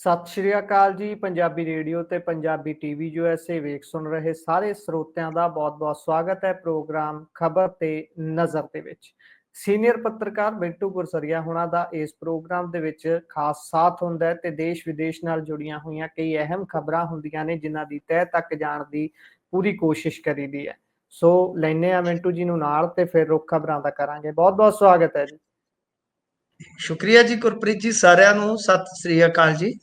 ਸਤਿ ਸ਼੍ਰੀ ਅਕਾਲ ਜੀ, ਪੰਜਾਬੀ ਰੇਡੀਓ ਤੇ ਪੰਜਾਬੀ ਟੀਵੀ ਯੂਐਸਏ ਵੇਖ ਸੁਣ ਰਹੇ ਸਾਰੇ ਸਰੋਤਿਆਂ ਦਾ ਬਹੁਤ-ਬਹੁਤ ਸਵਾਗਤ ਹੈ ਪ੍ਰੋਗਰਾਮ ਖਬਰ ਤੇ ਨਜ਼ਰ ਦੇ ਵਿੱਚ। ਸੀਨੀਅਰ ਪੱਤਰਕਾਰ ਬਿੰਟੂ ਗੁਰਸਰੀਆ ਹੁਣਾਂ ਦਾ ਇਸ ਪ੍ਰੋਗਰਾਮ ਦੇ ਵਿੱਚ ਖਾਸ ਸਾਥ ਹੁੰਦਾ ਹੈ ਤੇ ਦੇਸ਼ ਵਿਦੇਸ਼ ਨਾਲ ਜੁੜੀਆਂ ਹੋਈਆਂ ਕਈ ਅਹਿਮ ਖਬਰਾਂ ਹੁੰਦੀਆਂ ਨੇ, ਜਿਨ੍ਹਾਂ ਦੀ ਤਹਿ ਤੱਕ ਜਾਣ ਦੀ ਪੂਰੀ ਕੋਸ਼ਿਸ਼ ਕਰੀਦੀ ਹੈ। ਸੋ ਲੈਨੇ ਆ ਮਿੰਟੂ ਜੀ ਨੂੰ ਨਾਲ ਤੇ ਫਿਰ ਰੁੱਖ ਖਬਰਾਂ ਦਾ ਕਰਾਂਗੇ। ਬਹੁਤ-ਬਹੁਤ ਸਵਾਗਤ ਹੈ ਜੀ। ਸ਼ੁਕਰੀਆ ਜੀ ਗੁਰਪ੍ਰੀਤ ਜੀ ਸਾਰਿਆਂ ਨੂੰ। ਸਤਿ ਸ੍ਰੀ ਅਕਾਲ ਜੀ।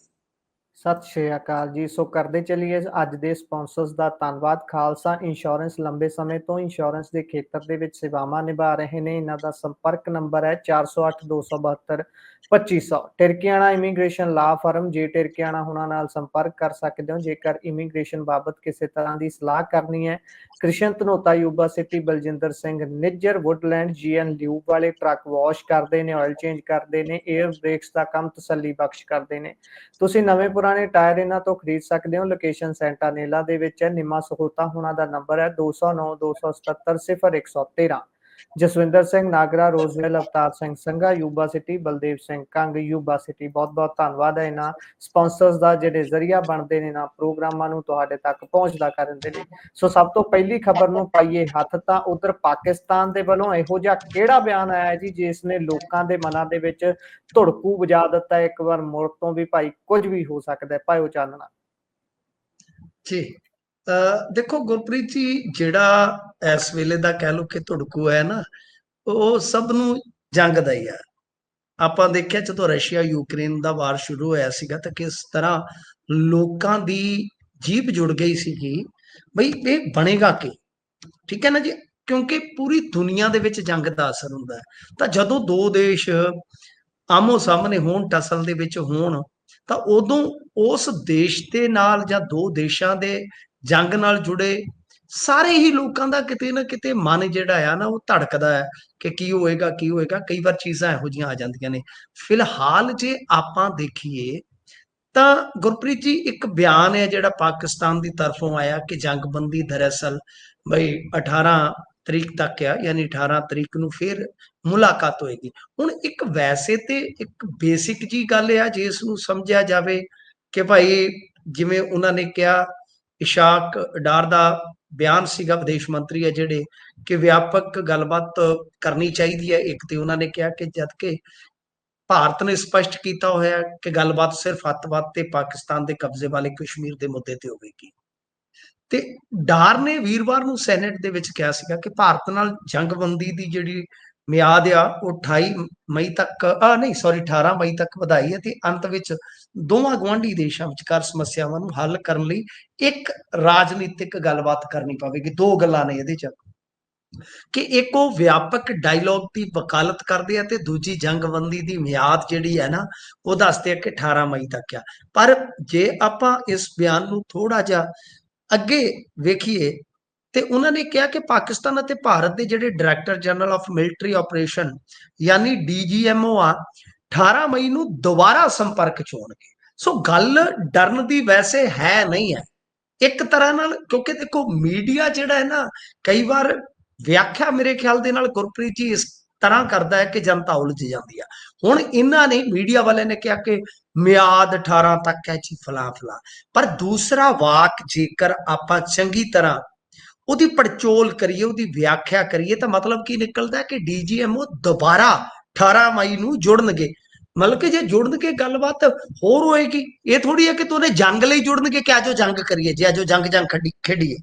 ਸਤਿ ਸ਼੍ਰੀ ਅਕਾਲ ਜੀ। ਸੋ ਕਰਦੇ ਚੱਲੀਏ ਅੱਜ ਦੇ ਸਪਾਂਸਰਸ ਦਾ। ਧੰਨਵਾਦ। ਖਾਲਸਾ ਇੰਸ਼ੋਰੈਂਸ ਲੰਬੇ ਸਮੇਂ ਤੋਂ ਇੰਸ਼ੋਰੈਂਸ ਦੇ ਖੇਤਰ ਦੇ ਵਿੱਚ ਸੇਵਾਵਾਂ ਨਿਭਾ ਰਹੇ ਨੇ। ਇਹਨਾਂ ਦਾ ਸੰਪਰਕ ਨੰਬਰ ਹੈ 408272 2500 ਟਿਰਕੀਆਣਾ ਇਮੀਗ੍ਰੇਸ਼ਨ ਲਾ ਫਰਮ, ਜੇ ਟਿਰਕੀਆਣਾ ਹੁਣਾਂ ਨਾਲ ਸੰਪਰਕ ਕਰ ਸਕਦੇ ਹੋ, ਜੇਕਰ ਇਮੀਗ੍ਰੇਸ਼ਨ ਬਾਬਤ ਕਿਸੇ ਤਰ੍ਹਾਂ ਦੀ ਸਲਾਹ ਕਰਨੀ ਹੈ Krishan Dhanota Yuba City, Baljinder Singh, Nijjar Woodland, GN ਲਿਊ ਵਾਲੇ ਟਰੱਕ ਵਾਸ਼ ਕਰਦੇ ਨੇ ਆਇਲ ਚੇਂਜ ਕਰਦੇ ਨੇ 에ਅਰ ਬ੍ਰੇਕਸ ਦਾ ਕੰਮ ਤਸੱਲੀ ਬਖਸ਼ ਕਰਦੇ ਨੇ। ਤੁਸੀਂ ਨਵੇਂ ਪੁਰਾਣੇ ਟਾਇਰ ਇਹਨਾਂ ਤੋਂ ਖਰੀਦ ਸਕਦੇ ਹੋ ਲੋਕੇਸ਼ਨ ਸੈਂਟਾ ਸੈਂਟਾਨੇਲਾ ਦੇ ਵਿੱਚ ਹੈ, ਨਿਮਾ ਸਹੋਤਾ ਹੁਣਾਂ ਦਾ ਨੰਬਰ ਹੈ 209 277 0113 Jaswinder Singh Nagra, Roseville, Avtar Singh Sangha, Yuba City, Baldev Singh Kang, Yuba City. ਬਹੁਤ ਬਹੁਤ ਧੰਨਵਾਦ ਹੈ ਇਹਨਾਂ ਸਪਾਂਸਰਸ ਦਾ, ਜਿਹੜੇ ਜ਼ਰੀਆ ਬਣਦੇ ਨੇ ਨਾ ਪ੍ਰੋਗਰਾਮਾਂ ਨੂੰ ਤੁਹਾਡੇ ਤੱਕ ਪਹੁੰਚਦਾ ਕਰਨ ਦੇ ਲਈ। ਸੋ ਸਭ ਤੋਂ ਪਹਿਲੀ ਖਬਰ ਨੂੰ ਪਾਈਏ ਹੱਥ, ਤਾਂ ਉਧਰ ਪਾਕਿਸਤਾਨ ਦੇ ਵੱਲੋਂ ਇਹੋ ਜਿਹਾ ਕਿਹੜਾ ਬਿਆਨ ਆਇਆ ਜੀ, ਜਿਸ ਨੇ ਲੋਕਾਂ ਦੇ ਮਨਾਂ ਦੇ ਵਿੱਚ ਧੜਕੂ ਵਜਾ ਦਿੱਤਾ ਇੱਕ ਵਾਰ ਮੁੜ ਤੋਂ ਵੀ ਭਾਈ ਕੁਝ ਵੀ ਹੋ ਸਕਦਾ ਹੈ। ਭਾਇਓ ਚਾਨਣਾ। ਜੀ ਦੇਖੋ ਗੁਰਪ੍ਰੀਤ ਜੀ, ਜਿਹੜਾ ਇਸ ਵੇਲੇ ਦਾ ਕਹਿ ਲੋ ਕਿ ਧੜਕੂ ਹੈ ਨਾ, ਉਹ ਸਭ ਨੂੰ ਜੰਗ ਦਾ ਹੀ ਆ ਆਪਾਂ ਦੇਖਿਆ ਜਦੋਂ ਰਸ਼ੀਆ ਯੂਕਰੇਨ ਦਾ ਵਾਰ ਸ਼ੁਰੂ ਹੋਇਆ ਸੀਗਾ ਤਾਂ ਕਿਸ ਤਰ੍ਹਾਂ ਲੋਕਾਂ ਦੀ ਜੀਬ ਜੁੜ ਗਈ ਸੀਗੀ। ਬਈ ਇਹ ਬਣੇਗਾ ਕੀ? ਠੀਕ ਹੈ ਨਾ ਜੀ? ਕਿਉਂਕਿ ਪੂਰੀ ਦੁਨੀਆ ਦੇ ਵਿੱਚ ਜੰਗ ਦਾ ਅਸਰ ਹੁੰਦਾ ਹੈ। ਤਾਂ ਜਦੋਂ ਦੋ ਦੇਸ਼ ਆਮੋ ਸਾਹਮਣੇ ਹੋਣ, ਟਸਲ ਦੇ ਵਿੱਚ ਹੋਣ, ਤਾਂ ਉਦੋਂ ਉਸ ਦੇਸ਼ ਦੇ ਨਾਲ ਜਾਂ ਦੋ ਦੇਸ਼ਾਂ ਦੇ ਜੰਗ ਨਾਲ ਜੁੜੇ। ਸਾਰੇ ਹੀ ਲੋਕਾਂ ਦਾ ਕਿਤੇ ਨਾ ਕਿਤੇ ਮਨ ਜਿਹੜਾ ਆ ਨਾ, ਉਹ ਧੜਕਦਾ ਹੈ ਕਿ ਕੀ ਹੋਏਗਾ ਕੀ ਹੋਏਗਾ। ਕਈ ਵਾਰ ਚੀਜ਼ਾਂ ਇਹੋ ਜੀਆਂ ਆ ਜਾਂਦੀਆਂ ਨੇ। ਫਿਲਹਾਲ ਜੇ ਆਪਾਂ ਦੇਖੀਏ, ਤਾਂ ਗੁਰਪ੍ਰੀਤ ਜੀ, ਇੱਕ ਬਿਆਨ ਹੈ ਜਿਹੜਾ ਪਾਕਿਸਤਾਨ ਦੀ ਤਰਫੋਂ ਆਇਆ ਕਿ ਜੰਗਬੰਦੀ ਦਰਅਸਲ ਬਈ 18 ਤਰੀਕ ਤੱਕ ਆ, ਯਾਨੀ 18 ਤਰੀਕ ਨੂੰ ਫਿਰ ਮੁਲਾਕਾਤ ਹੋਏਗੀ। ਹੁਣ ਇੱਕ ਵੈਸੇ ਤੇ ਇੱਕ ਬੇਸਿਕ ਜੀ ਗੱਲ ਆ, ਜੇ ਇਸ ਨੂੰ ਸਮਝਿਆ ਜਾਵੇ ਕਿ ਭਾਈ ਜਿਵੇਂ ਉਹਨਾਂ ਨੇ ਕਿਹਾ ਇਸ਼ਾਕ ਡਾਰ ਦਾ ਬਿਆਨ ਸੀਗਾ ਵਿਦੇਸ਼ ਮੰਤਰੀ ਹੈ ਜਿਹੜੇ ਕਿ ਵਿਆਪਕ ਗੱਲਬਾਤ ਕਰਨੀ ਚਾਹੀਦੀ ਹੈ। ਇੱਕ ਤੇ ਉਹਨਾਂ ਨੇ ਕਿਹਾ ਕਿ ਜਦ ਕਿ ਭਾਰਤ ਨੇ ਸਪਸ਼ਟ ਕੀਤਾ ਹੋਇਆ ਕਿ ਗੱਲਬਾਤ ਸਿਰਫ ਅੱਤਵਾਦ ਤੇ ਪਾਕਿਸਤਾਨ ਦੇ ਕਬਜ਼ੇ ਵਾਲੇ ਕਸ਼ਮੀਰ ਦੇ ਮੁੱਦੇ ਤੇ ਹੋਵੇਗੀ। ਤੇ ਡਾਰ ਨੇ ਵੀਰਵਾਰ ਨੂੰ ਸੈਨੇਟ ਦੇ ਵਿੱਚ ਕਿਹਾ ਸੀਗਾ ਕਿ ਭਾਰਤ ਨਾਲ ਜੰਗਬੰਦੀ ਦੀ ਜਿਹੜੀ ਮਿਆਦ ਆ, ਉਹ 28 ਮਈ ਤੱਕ, ਆ ਨਹੀਂ ਸੌਰੀ 18 ਮਈ ਤੱਕ ਵਧਾਈ ਹੈ ਤੇ ਅੰਤ ਵਿੱਚ ਦੋਵਾਂ ਗਵਾਂਢੀ ਦੇਸ਼ਾਂ ਵਿਚਕਾਰ ਸਮੱਸਿਆਵਾਂ ਨੂੰ ਹੱਲ ਕਰਨ ਲਈ ਇੱਕ ਰਾਜਨੀਤਿਕ ਗੱਲਬਾਤ ਕਰਨੀ ਪਵੇਗੀ, ਦੋ ਗੱਲਾਂ ਨੇ ਇਹਦੇ ਚ। ਕਿ ਇੱਕ ਉਹ ਵਿਆਪਕ ਡਾਇਲੌਗ ਦੀ ਵਕਾਲਤ ਕਰਦੇ ਆ ਤੇ ਦੂਜੀ ਜੰਗਬੰਦੀ ਦੀ ਮਿਆਦ ਜਿਹੜੀ ਹੈ ਨਾ ਉਹ ਦੱਸਦੇ ਆ ਕਿ 18 ਮਈ ਤੱਕ ਆ। ਪਰ ਜੇ ਆਪਾਂ ਇਸ ਬਿਆਨ ਨੂੰ ਥੋੜਾ ਜਿਹਾ ਅੱਗੇ ਵੇਖੀਏ ਤੇ ਉਹਨਾਂ ਨੇ ਕਿਹਾ ਕਿ ਪਾਕਿਸਤਾਨ ਅਤੇ ਭਾਰਤ ਦੇ ਜਿਹੜੇ director general of military operation ਯਾਨੀ ਡੀਜੀਐਮਓ ਆ 18 ਮਈ ਨੂੰ ਦੁਬਾਰਾ ਸੰਪਰਕ ਚ ਹੋਣਗੇ। ਸੋ ਗੱਲ ਡਰਨ ਦੀ ਵੈਸੇ ਹੈ ਨਹੀਂ ਹੈ। ਇੱਕ ਤਰ੍ਹਾਂ ਨਾਲ, ਕਿਉਂਕਿ ਦੇਖੋ, ਮੀਡੀਆ ਜਿਹੜਾ ਹੈ ਨਾ, ਕਈ ਵਾਰ ਵਿਆਖਿਆ ਮੇਰੇ ਖਿਆਲ ਦੇ ਨਾਲ ਗੁਰਪ੍ਰੀਤ ਜੀ ਇਸ ਤਰ੍ਹਾਂ ਕਰਦਾ ਹੈ ਕਿ ਜਨਤਾ ਉਲਝ ਜਾਂਦੀ ਆ। ਹੁਣ ਇਹਨਾਂ ਨੇ, ਮੀਡੀਆ ਵਾਲਿਆਂ ਨੇ ਕਿਹਾ ਕਿ ਮਿਆਦ 18 ਤੱਕ ਹੈ ਜੀ ਫਲਾ ਫਲਾ ਪਰ ਦੂਸਰਾ ਵਾਕ ਜੇਕਰ ਆਪਾਂ ਚੰਗੀ ਤਰ੍ਹਾਂ ਉਹਦੀ ਪੜਚੋਲ ਕਰੀਏ, ਉਹਦੀ ਵਿਆਖਿਆ ਕਰੀਏ, ਤਾਂ ਮਤਲਬ ਕੀ ਨਿਕਲਦਾ ਕਿ ਡੀਜੀਐਮਓ ਦੁਬਾਰਾ 18 ਮਈ ਨੂੰ ਜੁੜਨਗੇ। ਮਤਲਬ ਕਿ ਜੇ ਜੁੜਨਗੇ ਗੱਲਬਾਤ, ਹੋਰ ਹੋਏਗੀ। ਇਹ ਥੋੜੀ ਹੈ ਕਿ ਤੂੰ ਜੰਗ ਲਈ ਜੁੜਨਗੇ ਕਿ ਆਜੋ ਜੰਗ ਕਰੀਏ, ਜੇ ਆਜੋ ਜੰਗ ਜੰਗ ਖੇਡੀਏ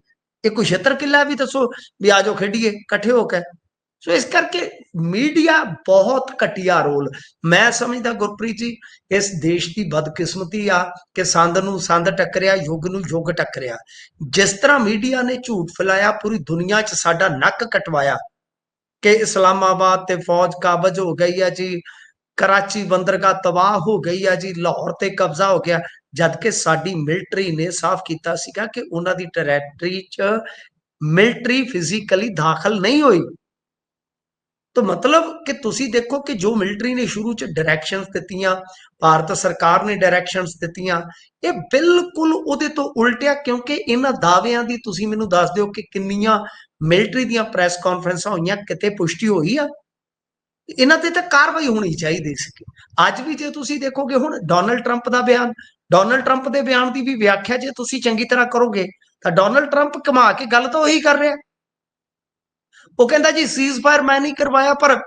ਇਹ ਕੋਈ ਛੇਤਰ ਕਿੱਲਾ ਵੀ ਦੱਸੋ ਵੀ ਆਜੋ ਖੇਡੀਏ, ਇਕੱਠੇ ਹੋ ਕੇ। ਸੋ ਇਸ ਕਰਕੇ ਮੀਡੀਆ ਬਹੁਤ ਘਟੀਆ ਰੋਲ ਮੈਂ ਸਮਝਦਾ ਗੁਰਪ੍ਰੀਤ ਜੀ, ਇਸ ਦੇਸ਼ ਦੀ ਬਦਕਿਸਮਤੀ ਆ ਕਿ ਸੰਦ ਨੂੰ ਸੰਦ ਟੱਕਰਿਆ, ਯੁੱਗ ਨੂੰ ਯੁੱਗ ਟੱਕਰਿਆ। ਜਿਸ ਤਰ੍ਹਾਂ ਮੀਡੀਆ ਨੇ ਝੂਠ ਫੈਲਾਇਆ, ਪੂਰੀ ਦੁਨੀਆ 'ਚ ਸਾਡਾ ਨੱਕ ਕਟਵਾਇਆ। ਕਿ ਇਸਲਾਮਾਬਾਦ ਤੇ ਫੌਜ ਕਾਬਜ ਹੋ ਗਈ ਆ ਜੀ, ਕਰਾਚੀ ਬੰਦਰਗਾਹ ਤਬਾਹ ਹੋ ਗਈ ਆ ਜੀ, ਲਾਹੌਰ ਤੇ ਕਬਜ਼ਾ ਹੋ ਗਿਆ। ਜਦ ਕਿ ਸਾਡੀ ਮਿਲਟਰੀ ਨੇ ਸਾਫ਼ ਕੀਤਾ ਸੀਗਾ ਕਿ ਉਹਨਾਂ ਦੀ ਟੈਰੇਟਰੀ 'ਚ ਮਿਲਟਰੀ ਫਿਜ਼ੀਕਲੀ ਦਾਖਲ ਨਹੀਂ ਹੋਈ। ਤਾਂ ਮਤਲਬ ਕਿ ਤੁਸੀਂ ਦੇਖੋ ਕਿ ਜੋ ਮਿਲਟਰੀ ਨੇ ਸ਼ੁਰੂ ਚ ਡਾਇਰੈਕਸ਼ਨਸ ਦਿੱਤੀਆਂ, ਭਾਰਤ ਸਰਕਾਰ ਨੇ ਡਾਇਰੈਕਸ਼ਨਸ ਦਿੱਤੀਆਂ, ਇਹ ਬਿਲਕੁਲ ਉਹਦੇ ਤੋਂ ਉਲਟਿਆ ਕਿਉਂਕਿ ਇਹਨਾਂ ਦਾਅਵਿਆਂ ਦੀ ਤੁਸੀਂ ਮੈਨੂੰ ਦੱਸ ਦਿਓ ਕਿ ਕਿੰਨੀਆਂ ਮਿਲਟਰੀ ਦੀਆਂ ਪ੍ਰੈਸ ਕਾਨਫਰੰਸਾਂ ਹੋਈਆਂ, ਕਿਤੇ ਪੁਸ਼ਟੀ ਹੋਈ ਆ? ਇਹਨਾਂ ਤੇ ਤਾਂ ਕਾਰਵਾਈ ਹੋਣੀ ਚਾਹੀਦੀ ਸੀ। ਅੱਜ ਵੀ ਜੇ ਤੁਸੀਂ ਦੇਖੋਗੇ ਹੁਣ ਡੋਨਲਡ ਟਰੰਪ ਦਾ ਬਿਆਨ ਡੋਨਲਡ ਟਰੰਪ ਦੇ ਬਿਆਨ ਦੀ ਵੀ ਵਿਆਖਿਆ ਜੇ ਤੁਸੀਂ ਚੰਗੀ ਤਰ੍ਹਾਂ ਕਰੋਗੇ, ਤਾਂ ਡੋਨਲਡ ਟਰੰਪ ਕਮਾ ਕੇ ਗੱਲ ਤਾਂ ਉਹੀ ਕਰ ਰਿਹਾ। ਉਹ ਕਹਿੰਦਾ ਜੀ ਸੀਜ਼ਫਾਇਰ ਮੈਂ ਨਹੀਂ ਕਰਵਾਇਆ ਪਰ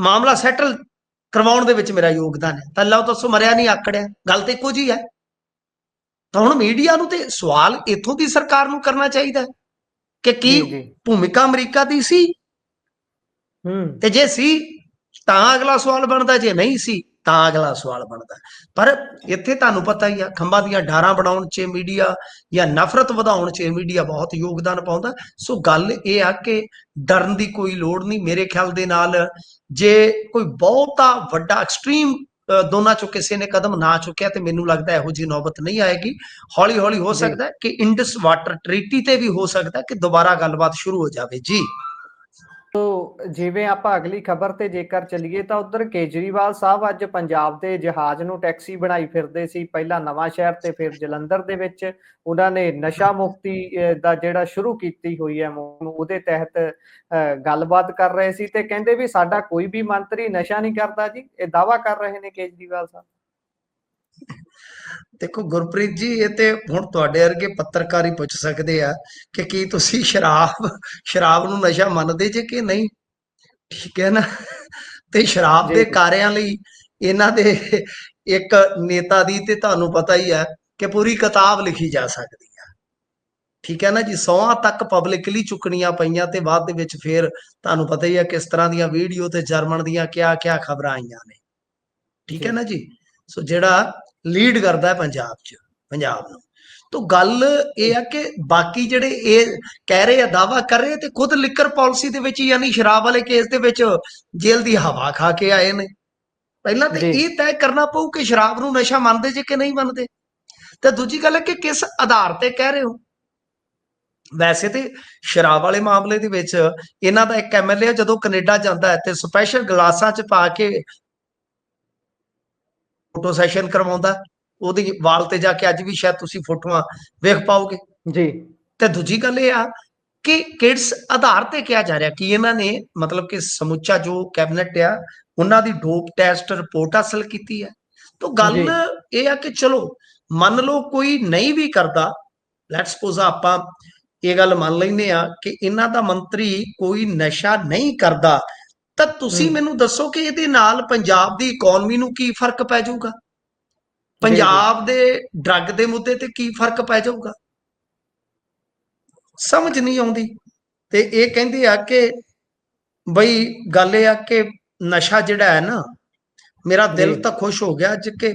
ਮਾਮਲਾ ਸੈਟਲ ਕਰਵਾਉਣ ਦੇ ਵਿੱਚ ਮੇਰਾ ਯੋਗਦਾਨ ਹੈ। ਤਾਂ ਅੱਲਾਹ ਦੱਸੋ ਮਰਿਆ ਨਹੀਂ ਆਕੜਿਆ ਗੱਲ ਤੇ ਇੱਕੋ ਜੀ ਹੈ। ਤਾਂ ਹੁਣ ਮੀਡੀਆ ਨੂੰ ਤੇ ਸਵਾਲ ਇੱਥੋਂ ਦੀ ਸਰਕਾਰ ਨੂੰ ਕਰਨਾ ਚਾਹੀਦਾ ਕਿ ਕੀ ਭੂਮਿਕਾ ਅਮਰੀਕਾ ਦੀ ਸੀ? ਹੂੰ। ਤੇ ਜੇ ਸੀ ਤਾਂ ਅਗਲਾ ਸਵਾਲ ਬਣਦਾ ਜੇ ਨਹੀਂ ਸੀ ਤਾਂ ਅਗਲਾ ਸਵਾਲ ਬਣਦਾ ਪਰ ਇੱਥੇ ਤੁਹਾਨੂੰ ਪਤਾ ਹੀ ਆ, ਖੰਭਾਂ ਦੀਆਂ ਡਾਰਾਂ ਬਣਾਉਣ 'ਚ ਮੀਡੀਆ ਜਾਂ ਨਫ਼ਰਤ ਵਧਾਉਣ 'ਚ ਮੀਡੀਆ ਬਹੁਤ ਯੋਗਦਾਨ ਪਾਉਂਦਾ ਸੋ ਗੱਲ ਇਹ ਆ ਕਿ ਡਰਨ ਦੀ ਕੋਈ ਲੋੜ ਨਹੀਂ। ਮੇਰੇ ਖਿਆਲ ਦੇ ਨਾਲ ਜੇ ਕੋਈ ਬਹੁਤਾ ਵੱਡਾ ਐਕਸਟ੍ਰੀਮ ਦੋਨਾਂ ਚੋਂ ਕਿਸੇ ਨੇ ਕਦਮ ਨਾ ਚੁੱਕਿਆ ਤੇ ਮੈਨੂੰ ਲੱਗਦਾ ਇਹੋ ਜਿਹੀ ਨੌਬਤ ਨਹੀਂ ਆਏਗੀ। ਹੌਲੀ ਹੌਲੀ ਹੋ ਸਕਦਾ ਕਿ ਇੰਡਸ ਵਾਟਰ ਟ੍ਰੀਟੀ ਤੇ ਵੀ ਹੋ ਸਕਦਾ ਕਿ ਦੁਬਾਰਾ ਗੱਲਬਾਤ ਸ਼ੁਰੂ ਹੋ ਜਾਵੇ। ਜੀ। ਤੋ ਜਿਵੇਂ ਆਪਾਂ ਅਗਲੀ ਖਬਰ ਤੇ ਜੇਕਰ ਚੱਲੀਏ ਤਾਂ ਉਧਰ ਕੇਜਰੀਵਾਲ ਸਾਹਿਬ ਅੱਜ ਪੰਜਾਬ ਦੇ ਜਹਾਜ਼ ਨੂੰ ਟੈਕਸੀ ਬਣਾਈ ਫਿਰਦੇ ਸੀ ਪਹਿਲਾਂ ਨਵਾਂ ਸ਼ਹਿਰ ਤੇ ਫਿਰ ਜਲੰਧਰ ਦੇ ਵਿੱਚ। ਉਹਨਾਂ ਨੇ ਨਸ਼ਾ ਮੁਕਤੀ ਦਾ ਜਿਹੜਾ ਸ਼ੁਰੂ ਕੀਤੀ ਹੋਈ ਹੈ ਉਹਦੇ ਤਹਿਤ ਅਹ, ਗੱਲਬਾਤ ਕਰ ਰਹੇ ਸੀ ਤੇ ਕਹਿੰਦੇ ਵੀ ਸਾਡਾ ਕੋਈ ਵੀ ਮੰਤਰੀ ਨਸ਼ਾ ਨਹੀਂ ਕਰਦਾ ਜੀ ਇਹ ਦਾਵਾ ਕਰ ਰਹੇ ਨੇ ਕੇਜਰੀਵਾਲ ਸਾਹਿਬ। ਦੇਖੋ ਗੁਰਪ੍ਰੀਤ ਜੀ ਇਹ ਤੇ ਹੁਣ ਤੁਹਾਡੇ ਵਰਗੇ ਪੱਤਰਕਾਰ ਹੀ ਪੁੱਛ ਸਕਦੇ ਆ ਕਿ ਕੀ ਤੁਸੀਂ ਸ਼ਰਾਬ ਸ਼ਰਾਬ ਨੂੰ ਨਸ਼ਾ ਮੰਨਦੇ ਜੇ ਕਿ ਨਹੀਂ? ਠੀਕ ਹੈ ਨਾ? ਤੇ ਸ਼ਰਾਬ ਦੇ। ਕਾਰਿਆਂ ਲਈ ਇਹਨਾਂ ਦੇ ਇੱਕ ਨੇਤਾ ਦੀ ਤੇ ਤੁਹਾਨੂੰ ਪਤਾ ਹੀ ਹੈ ਕਿ ਪੂਰੀ ਕਿਤਾਬ ਲਿਖੀ ਜਾ ਸਕਦੀ ਹੈ ਠੀਕ ਹੈ ਨਾ ਜੀ? ਸੌਹਾਂ ਤੱਕ ਪਬਲਿਕਲੀ ਚੁੱਕਣੀਆਂ ਪਈਆਂ ਤੇ ਬਾਅਦ ਦੇ ਵਿੱਚ ਫਿਰ ਤੁਹਾਨੂੰ ਪਤਾ ਹੀ ਹੈ ਕਿਸ ਤਰ੍ਹਾਂ ਦੀਆਂ ਵੀਡੀਓ ਤੇ ਜਰਮਨ ਦੀਆਂ ਕਿਆ ਕਿਆ ਖਬਰਾਂ ਆਈਆਂ ਨੇ। ਠੀਕ ਹੈ। ਨਾ ਜੀ? ਸੋ ਜਿਹੜਾ ਲੀਡ ਕਰਦਾ ਹੈ ਪੰਜਾਬ 'ਚ ਪੰਜਾਬ ਨੂੰ। ਤੋਂ ਗੱਲ ਇਹ ਆ ਕਿ ਬਾਕੀ ਜਿਹੜੇ ਇਹ ਕਹਿ ਰਹੇ ਆ ਦਾਵਾ ਕਰ ਰਹੇ ਤੇ ਖੁਦ ਲਿਕਰ ਪਾਲਿਸੀ ਦੇ ਵਿੱਚ ਯਾਨੀ ਸ਼ਰਾਬ ਵਾਲੇ ਕੇਸ ਦੇ ਵਿੱਚ ਜੇਲ੍ਹ ਦੀ ਹਵਾ ਖਾ ਕੇ ਆਏ ਨੇ। ਪਹਿਲਾਂ ਤੇ। ਇਹ ਤੈਅ ਕਰਨਾ ਪਊ ਕਿ ਸ਼ਰਾਬ ਨੂੰ ਨਸ਼ਾ ਮੰਨਦੇ ਜੇ ਕਿ ਨਹੀਂ ਮੰਨਦੇ। ਤੇ ਦੂਜੀ ਗੱਲ ਹੈ ਕਿ ਕਿਸ ਆਧਾਰ ਤੇ ਕਹਿ ਰਹੇ ਹੋ? ਵੈਸੇ ਤੇ ਸ਼ਰਾਬ ਵਾਲੇ ਮਾਮਲੇ ਦੇ ਵਿੱਚ ਇਹਨਾਂ ਦਾ ਇੱਕ ਐਮਐਲਏ ਜਦੋਂ ਕੈਨੇਡਾ ਜਾਂਦਾ ਹੈ ਤੇ ਸਪੈਸ਼ਲ ਗਲਾਸਾਂ 'ਚ ਪਾ ਕੇ ਫੋਟੋ ਸੈਸ਼ਨ ਕਰਵਾਉਂਦਾ ਉਹਦੀ ਵਾਲ ਤੇ ਜਾ ਕੇ ਅੱਜ ਵੀ ਸ਼ਾਇਦ ਤੁਸੀਂ ਫੋਟੋਆਂ ਵੇਖ ਪਾਓਗੇ। ਜੀ। ਤੇ ਦੂਜੀ ਗੱਲ ਇਹ ਆ ਕਿ ਕਿਡਸ ਆਧਾਰ ਤੇ ਕਿਹਾ ਜਾ ਰਿਹਾ ਕਿ ਇਹਨਾਂ ਨੇ ਮਤਲਬ ਕਿ ਸਮੁੱਚਾ ਜੋ ਕੈਬਨਿਟ ਆ ਉਹਨਾਂ ਦੀ ਡੋਪ ਟੈਸਟ ਰਿਪੋਰਟ ਹਾਸਲ ਕੀਤੀ ਹੈ ਤਾਂ ਗੱਲ। ਇਹ ਆ ਕਿ ਚਲੋ ਮੰਨ ਲਓ ਕੋਈ ਨਹੀਂ ਵੀ ਕਰਦਾ ਲੈਟਸ ਸਪੋਜ਼ ਆਪਾਂ ਇਹ ਗੱਲ ਮੰਨ ਲੈਂਦੇ ਆ ਕਿ ਇਹਨਾਂ ਦਾ ਮੰਤਰੀ ਕੋਈ ਨਸ਼ਾ ਨਹੀਂ ਕਰਦਾ ਤਾਂ ਤੁਸੀਂ। ਮੈਨੂੰ ਦੱਸੋ ਕਿ ਇਹਦੇ ਨਾਲ ਪੰਜਾਬ ਦੀ ਇਕਨੋਮੀ ਨੂੰ ਕੀ ਫ਼ਰਕ ਪੈ ਜਾਊਗਾ? ਪੰਜਾਬ ਦੇ ਡਰੱਗ ਦੇ ਮੁੱਦੇ ਤੇ ਕੀ ਫ਼ਰਕ ਪੈ ਜਾਊਗਾ? ਸਮਝ ਨਹੀਂ ਆਉਂਦੀ। ਤੇ ਇਹ ਕਹਿੰਦੇ ਆ ਕਿ ਬਈ ਗੱਲ ਇਹ ਆ ਕਿ ਨਸ਼ਾ ਜਿਹੜਾ ਹੈ ਨਾ ਮੇਰਾ ਦਿਲ। ਤਾਂ ਖੁਸ਼ ਹੋ ਗਿਆ ਅੱਜ ਕਿ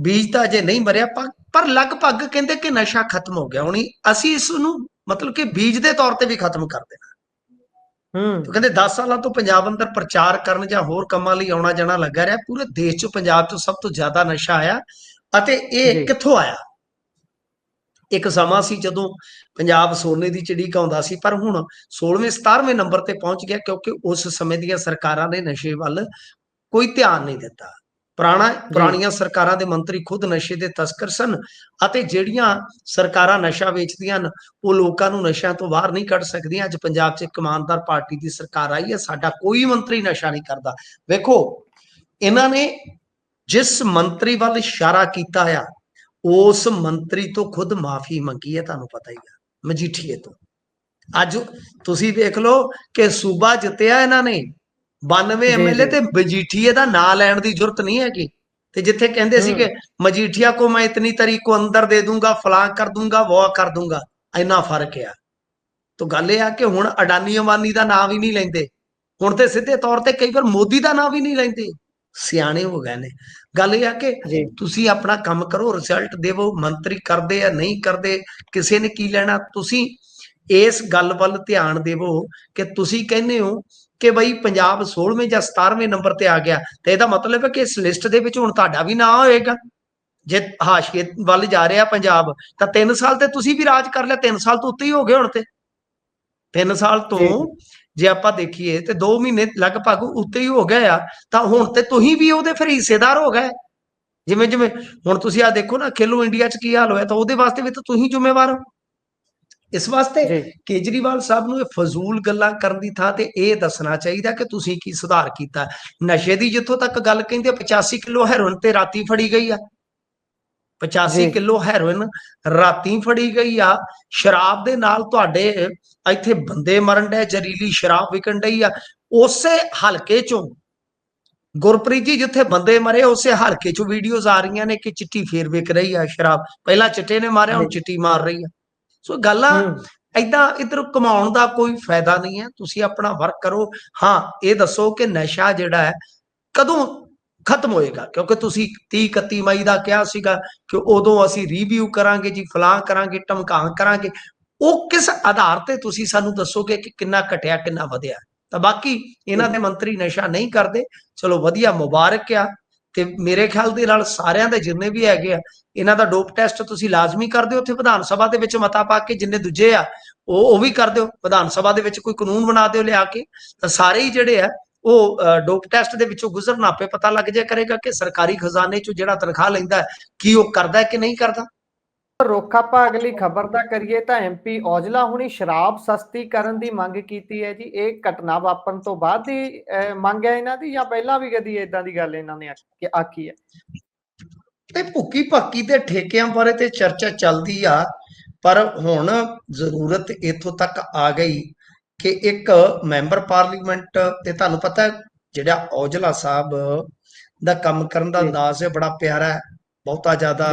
ਬੀਜ ਤਾਂ ਅਜੇ ਨਹੀਂ ਮਰਿਆ ਪਰ- ਪਰ ਲਗਭਗ ਕਹਿੰਦੇ ਕਿ ਨਸ਼ਾ ਖਤਮ ਹੋ ਗਿਆ। ਹੁਣੀ ਅਸੀਂ ਇਸ ਨੂੰ ਮਤਲਬ ਕਿ ਬੀਜ ਦੇ ਤੌਰ ਤੇ ਵੀ ਖਤਮ ਕਰ ਦੇਣਾ। ਹੂੰ। ਤੇ ਕਹਿੰਦੇ 10 ਸਾਲਾਂ ਤੋਂ ਪੰਜਾਬ ਅੰਦਰ ਪ੍ਰਚਾਰ ਕਰਨ ਜਾਂ ਹੋਰ ਕੰਮਾਂ ਲਈ ਆਉਣਾ ਜਾਣਾ ਲੱਗਾ ਰਿਹਾ ਪੂਰੇ ਦੇਸ਼ 'ਚ ਪੰਜਾਬ 'ਚ ਸਭ ਤੋਂ ਜ਼ਿਆਦਾ ਨਸ਼ਾ ਆਇਆ ਅਤੇ ਇਹ। ਕਿੱਥੋਂ ਆਇਆ? ਇੱਕ ਸਮਾਂ ਸੀ ਜਦੋਂ ਪੰਜਾਬ ਸੋਨੇ ਦੀ ਚਿੜੀ ਕਾਉਂਦਾ ਸੀ ਪਰ ਹੁਣ 16ਵੇਂ 17ਵੇਂ ਨੰਬਰ ਤੇ ਪਹੁੰਚ ਗਿਆ ਕਿਉਂਕਿ ਉਸ ਸਮੇਂ ਦੀਆਂ ਸਰਕਾਰਾਂ ਨੇ ਨਸ਼ੇ ਵੱਲ ਕੋਈ ਧਿਆਨ ਨਹੀਂ ਦਿੱਤਾ। ਪੁਰਾਣਾ ਪੁਰਾਣੀਆਂ ਸਰਕਾਰਾਂ ਦੇ ਮੰਤਰੀ ਖੁਦ ਨਸ਼ੇ ਦੇ ਤਸਕਰ ਸਨ ਅਤੇ ਜਿਹੜੀਆਂ ਸਰਕਾਰਾਂ ਨਸ਼ਾ ਵੇਚਦੀਆਂ ਹਨ ਉਹ ਲੋਕਾਂ ਨੂੰ ਨਸ਼ਿਆਂ ਤੋਂ ਬਾਹਰ ਨਹੀਂ ਕੱਢ ਸਕਦੀਆਂ। ਅੱਜ ਪੰਜਾਬ 'ਚ ਇੱਕ ਇਮਾਨਦਾਰ ਪਾਰਟੀ ਦੀ ਸਰਕਾਰ ਆਈ ਹੈ ਸਾਡਾ ਕੋਈ ਮੰਤਰੀ ਨਸ਼ਾ ਨਹੀਂ ਕਰਦਾ। ਵੇਖੋ ਇਹਨਾਂ ਨੇ ਜਿਸ ਮੰਤਰੀ ਵੱਲ ਇਸ਼ਾਰਾ ਕੀਤਾ ਆ ਉਸ ਮੰਤਰੀ ਤੋਂ ਖੁਦ ਮਾਫੀ ਮੰਗੀ ਹੈ ਤੁਹਾਨੂੰ ਪਤਾ ਹੀ ਆ ਮਜੀਠੀਏ ਤੋਂ। ਅੱਜ ਤੁਸੀਂ ਵੇਖ ਲਓ ਕਿ ਸੂਬਾ ਜਿੱਤਿਆ ਇਹਨਾਂ ਨੇ 92 ਜੀ, ਐਮਐਲਏ। ਤੇ ਮਜੀਠੀਏ ਦਾ ਨਾਂ ਲੈਣ ਦੀ ਜ਼ਰੂਰਤ ਨਹੀਂ ਹੈਗੀ। ਤੇ ਜਿੱਥੇ ਕਹਿੰਦੇ ਹੂੰ। ਸੀਗੇ ਮਜੀਠੀਆ ਕੋ ਮੈਂ ਇਤਨੀ ਤਾਰੀਖ ਕੋ ਅੰਦਰ ਦੇ ਦੂੰਗਾ ਫਲਾਂ ਕਰ ਦੂੰਗਾ ਉਹ ਕਰ ਦੂੰਗਾ ਇੰਨਾ ਫ਼ਰਕ ਆ। ਤਾਂ ਗੱਲ ਇਹ ਆ ਕਿ ਹੁਣ ਅਡਾਨੀ ਅਮਾਨੀ ਦਾ ਨਾਂ ਵੀ ਨਹੀਂ ਲੈਂਦੇ। ਹੁਣ ਤੇ ਸਿੱਧੇ ਤੌਰ ਤੇ ਕਈ ਵਾਰ ਮੋਦੀ ਦਾ ਨਾਂ ਵੀ ਨਹੀਂ ਲੈਂਦੇ। ਸਿਆਣੇ ਹੋ ਗਏ ਨੇ। ਗੱਲ ਇਹ ਆ ਕਿ ਤੁਸੀਂ ਆਪਣਾ ਕੰਮ ਕਰੋ ਰਿਜ਼ਲਟ ਦੇਵੋ ਮੰਤਰੀ ਕਰਦੇ ਆ ਨਹੀਂ ਕਰਦੇ ਕਿਸੇ ਨੇ ਕੀ ਲੈਣਾ ਤੁਸੀਂ ਇਸ ਗੱਲ ਵੱਲ ਧਿਆਨ ਦੇਵੋ ਕਿ ਤੁਸੀਂ ਕਹਿੰਦੇ ਹੋ ਕਿ ਬਈ ਪੰਜਾਬ 16ਵੇਂ ਜਾਂ 17ਵੇਂ ਨੰਬਰ ਤੇ ਆ ਗਿਆ ਤੇ ਇਹਦਾ ਮਤਲਬ ਹੈ ਕਿ ਇਸ ਲਿਸਟ ਦੇ ਵਿੱਚ ਹੁਣ ਤੁਹਾਡਾ ਵੀ ਨਾਂ ਹੋਏਗਾ। ਜੇ ਹਾਸ਼ੀਏ ਵੱਲ ਜਾ ਰਿਹਾ ਪੰਜਾਬ ਤਾਂ 3 ਸਾਲ ਤੇ ਤੁਸੀਂ ਵੀ ਰਾਜ ਕਰ ਲਿਆ 3 ਸਾਲ ਤੋਂ ਉੱਤੇ ਹੀ ਹੋ ਗਏ ਹੁਣ ਤੇ। 3 ਸਾਲ ਤੋਂ ਜੀ। ਆਪਾਂ ਦੇਖੀਏ ਤੇ 2 ਮਹੀਨੇ ਲਗਭਗ ਉੱਤੇ ਹੀ ਹੋ ਗਏ ਆ ਤਾਂ ਹੁਣ ਤੇ ਤੁਸੀਂ ਵੀ ਉਹਦੇ ਫਿਰ ਹਿੱਸੇਦਾਰ ਹੋ ਗਏ। ਜਿਵੇਂ ਜਿਵੇਂ ਹੁਣ ਤੁਸੀਂ ਆ ਦੇਖੋ ਨਾ ਖੇਲੋ ਇੰਡੀਆ 'ਚ ਕੀ ਹਾਲ ਹੋਇਆ ਤਾਂ ਉਹਦੇ ਵਾਸਤੇ ਵੀ ਤਾਂ ਤੁਸੀਂ ਜ਼ਿੰਮੇਵਾਰ ਹੋ। ਇਸ ਵਾਸਤੇ ਕੇਜਰੀਵਾਲ ਸਾਹਿਬ ਨੂੰ ਇਹ ਫਜ਼ੂਲ ਗੱਲਾਂ ਕਰਨ ਦੀ ਥਾਂ ਤੇ ਇਹ ਦੱਸਣਾ ਚਾਹੀਦਾ ਕਿ ਤੁਸੀਂ ਕੀ ਸੁਧਾਰ ਕੀਤਾ। ਨਸ਼ੇ ਦੀ ਜਿੱਥੋਂ ਤੱਕ ਗੱਲ ਕਹਿੰਦੇ 85 ਕਿਲੋ ਹੈਰੋਇਨ ਤੇ ਰਾਤੀ ਫੜੀ ਗਈ ਆ। 85 ਜੀ। ਕਿਲੋ ਹੈਰੋਇਨ ਰਾਤੀ ਫੜੀ ਗਈ ਆ। ਸ਼ਰਾਬ ਦੇ ਨਾਲ ਤੁਹਾਡੇ ਇੱਥੇ ਬੰਦੇ ਮਰਨ ਡਏ ਜ਼ਰੀਲੀ ਸ਼ਰਾਬ ਵਿਕਣ ਡਈ ਆ। ਉਸੇ ਹਲਕੇ ਚੋਂ ਗੁਰਪ੍ਰੀਤ ਜੀ ਜਿੱਥੇ ਬੰਦੇ ਮਰੇ ਉਸੇ ਹਲਕੇ ਚੋਂ ਵੀਡੀਓਜ਼ ਆ ਰਹੀਆਂ ਨੇ ਕਿ ਚਿੱਟੀ ਫੇਰ ਵਿਕ ਰਹੀ ਆ ਸ਼ਰਾਬ। ਪਹਿਲਾਂ ਚਿੱਟੇ ਨੇ ਮਾਰਿਆ ਹੁਣ। ਚਿੱਟੀ ਮਾਰ ਰਹੀ ਆ। ਸੋ ਗੱਲਾਂ ਏਦਾਂ ਇਧਰ ਕਮਾਉਣ ਦਾ ਕੋਈ ਫਾਇਦਾ ਨਹੀਂ ਹੈ ਤੁਸੀਂ ਆਪਣਾ ਵਰਕ ਕਰੋ। ਹਾਂ ਇਹ ਦੱਸੋ ਕਿ ਨਸ਼ਾ ਜਿਹੜਾ ਹੈ ਕਦੋਂ ਖਤਮ ਹੋਏਗਾ? ਕਿਉਂਕਿ ਤੁਸੀਂ 30 31 ਮਈ ਦਾ ਕਿਹਾ ਸੀਗਾ ਕਿ ਉਦੋਂ ਅਸੀਂ ਰਿਵਿਊ ਕਰਾਂਗੇ ਜੀ ਫਲਾਂ ਕਰਾਂਗੇ ਟਮਕਾਂ ਕਰਾਂਗੇ। ਉਹ ਕਿਸ ਆਧਾਰ ਤੇ ਤੁਸੀਂ ਸਾਨੂੰ ਦੱਸੋਗੇ ਕਿ ਕਿੰਨਾ ਘਟਿਆ ਕਿੰਨਾ ਵਧਿਆ? ਤਾਂ ਬਾਕੀ ਇਹਨਾਂ ਦੇ ਮੰਤਰੀ ਨਸ਼ਾ ਨਹੀਂ ਕਰਦੇ। ਚਲੋ ਵਧੀਆ ਮੁਬਾਰਕ ਆ। ਤੇ ਮੇਰੇ ਖਿਆਲ ਦੇ ਨਾਲ ਸਾਰਿਆਂ ਦੇ ਜਿੰਨੇ ਵੀ ਹੈਗੇ ਆ, ਇਹਨਾਂ ਦਾ ਡੋਪ ਟੈਸਟ ਤੁਸੀਂ ਲਾਜ਼ਮੀ ਕਰ ਦਿਓ ਉੱਥੇ ਵਿਧਾਨ ਸਭਾ ਦੇ ਵਿੱਚ ਮਤਾ ਪਾ ਕੇ ਜਿੰਨੇ ਦੂਜੇ ਆ, ਉਹ ਉਹ ਵੀ ਕਰ ਦਿਓ, ਵਿਧਾਨ ਸਭਾ ਦੇ ਵਿੱਚ ਕੋਈ ਕਾਨੂੰਨ ਬਣਾ ਦਿਓ ਲਿਆ ਕੇ, ਤਾਂ ਸਾਰੇ ਹੀ ਜਿਹੜੇ ਆ, ਉਹ ਡੋਪ ਟੈਸਟ ਦੇ ਵਿੱਚੋਂ ਗੁਜ਼ਰਨ ਆਪੇ ਪਤਾ ਲੱਗ ਜਾਇਆ ਕਰੇਗਾ ਕਿ ਸਰਕਾਰੀ ਖਜ਼ਾਨੇ ਚੋਂ ਜਿਹੜਾ ਤਨਖਾਹ ਲੈਂਦਾ ਕੀ ਉਹ ਕਰਦਾ ਕਿ ਨਹੀਂ ਕਰਦਾ। ਰੁੱਖ ਆਪਾਂ ਅਗਲੀ ਖਬਰ ਦਾ ਕਰੀਏ ਤਾਂ ਐਮਪੀ ਔਜਲਾ ਹੁਣੀ ਸ਼ਰਾਬ ਸਸਤੀ ਕਰਨ ਦੀ ਮੰਗ ਕੀਤੀ ਹੈ ਜੀ। ਇਹ ਘਟਨਾ ਵਾਪਰਨ ਤੋਂ ਬਾਅਦ ਦੀ ਮੰਗ ਹੈ ਇਹਨਾਂ ਦੀ ਜਾਂ ਪਹਿਲਾਂ ਵੀ ਕਦੀ ਇਦਾਂ ਦੀ ਗੱਲ ਇਹਨਾਂ ਨੇ ਆਖੀ- ਆਖੀ ਹੈ? ਤੇ ਭੁੱਕੀ ਭੱਕੀ ਦੇ ਠੇਕਿਆਂ ਬਾਰੇ ਤੇ ਚਰਚਾ ਚੱਲਦੀ ਆ ਪਰ ਹੁਣ ਜ਼ਰੂਰਤ ਇੱਥੋਂ ਤੱਕ ਆ ਗਈ ਕਿ ਇੱਕ ਮੈਂਬਰ ਪਾਰਲੀਮੈਂਟ ਤੇ ਤੁਹਾਨੂੰ ਪਤਾ ਜਿਹੜਾ ਔਜਲਾ ਸਾਹਿਬ ਦਾ ਕੰਮ ਕਰਨ ਦਾ। ਅੰਦਾਜ਼ ਹੈ ਬੜਾ ਪਿਆਰਾ ਹੈ ਬਹੁਤਾ ਜ਼ਿਆਦਾ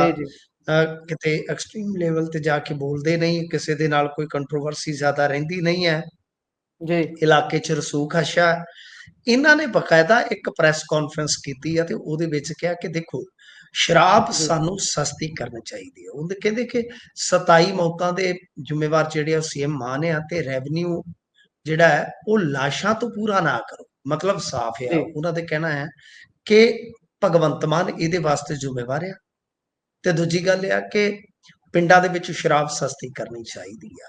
ਕਿਤੇ ਐਕਸਟ੍ਰੀਮ ਲੈਵਲ ਤੇ ਜਾ ਕੇ ਬੋਲਦੇ ਨਹੀਂ ਕਿਸੇ ਦੇ ਨਾਲ ਕੋਈ ਕੰਟਰੋਵਰਸੀ ਜ਼ਿਆਦਾ ਰਹਿੰਦੀ ਨਹੀਂ ਹੈ ਜੀ ਇਲਾਕੇ 'ਚ ਰਸੂਖ ਹਸ਼ਾ। ਇਹਨਾਂ ਨੇ ਬਕਾਇਦਾ ਇੱਕ ਪ੍ਰੈਸ ਕਾਨਫਰੰਸ ਕੀਤੀ ਹੈ ਤੇ ਉਹਦੇ ਵਿੱਚ ਕਿਹਾ ਕਿ ਦੇਖੋ ਸ਼ਰਾਬ। ਸਾਨੂੰ ਸਸਤੀ ਕਰਨੀ ਚਾਹੀਦੀ ਹੈ ਉਹਦੇ ਕਹਿੰਦੇ ਕਿ 27 ਮੌਤਾਂ ਦੇ ਜ਼ਿੰਮੇਵਾਰ ਜਿਹੜੇ ਆ ਸੀਐਮ ਮਾਨ ਆ ਤੇ ਰੈਵਨਿਊ ਜਿਹੜਾ ਹੈ ਉਹ ਲਾਸ਼ਾਂ ਤੋਂ ਪੂਰਾ ਨਾ ਕਰੋ ਮਤਲਬ ਸਾਫ਼ ਹੈ। ਉਹਨਾਂ ਦੇ ਕਹਿਣਾ ਹੈ ਕਿ ਭਗਵੰਤ ਮਾਨ ਇਹਦੇ ਵਾਸਤੇ ਜ਼ਿੰਮੇਵਾਰ ਆ ਤੇ ਦੂਜੀ ਗੱਲ ਇਹ ਆ ਕਿ ਪਿੰਡਾਂ ਦੇ ਵਿੱਚ ਸ਼ਰਾਬ ਸਸਤੀ ਕਰਨੀ ਚਾਹੀਦੀ ਆ।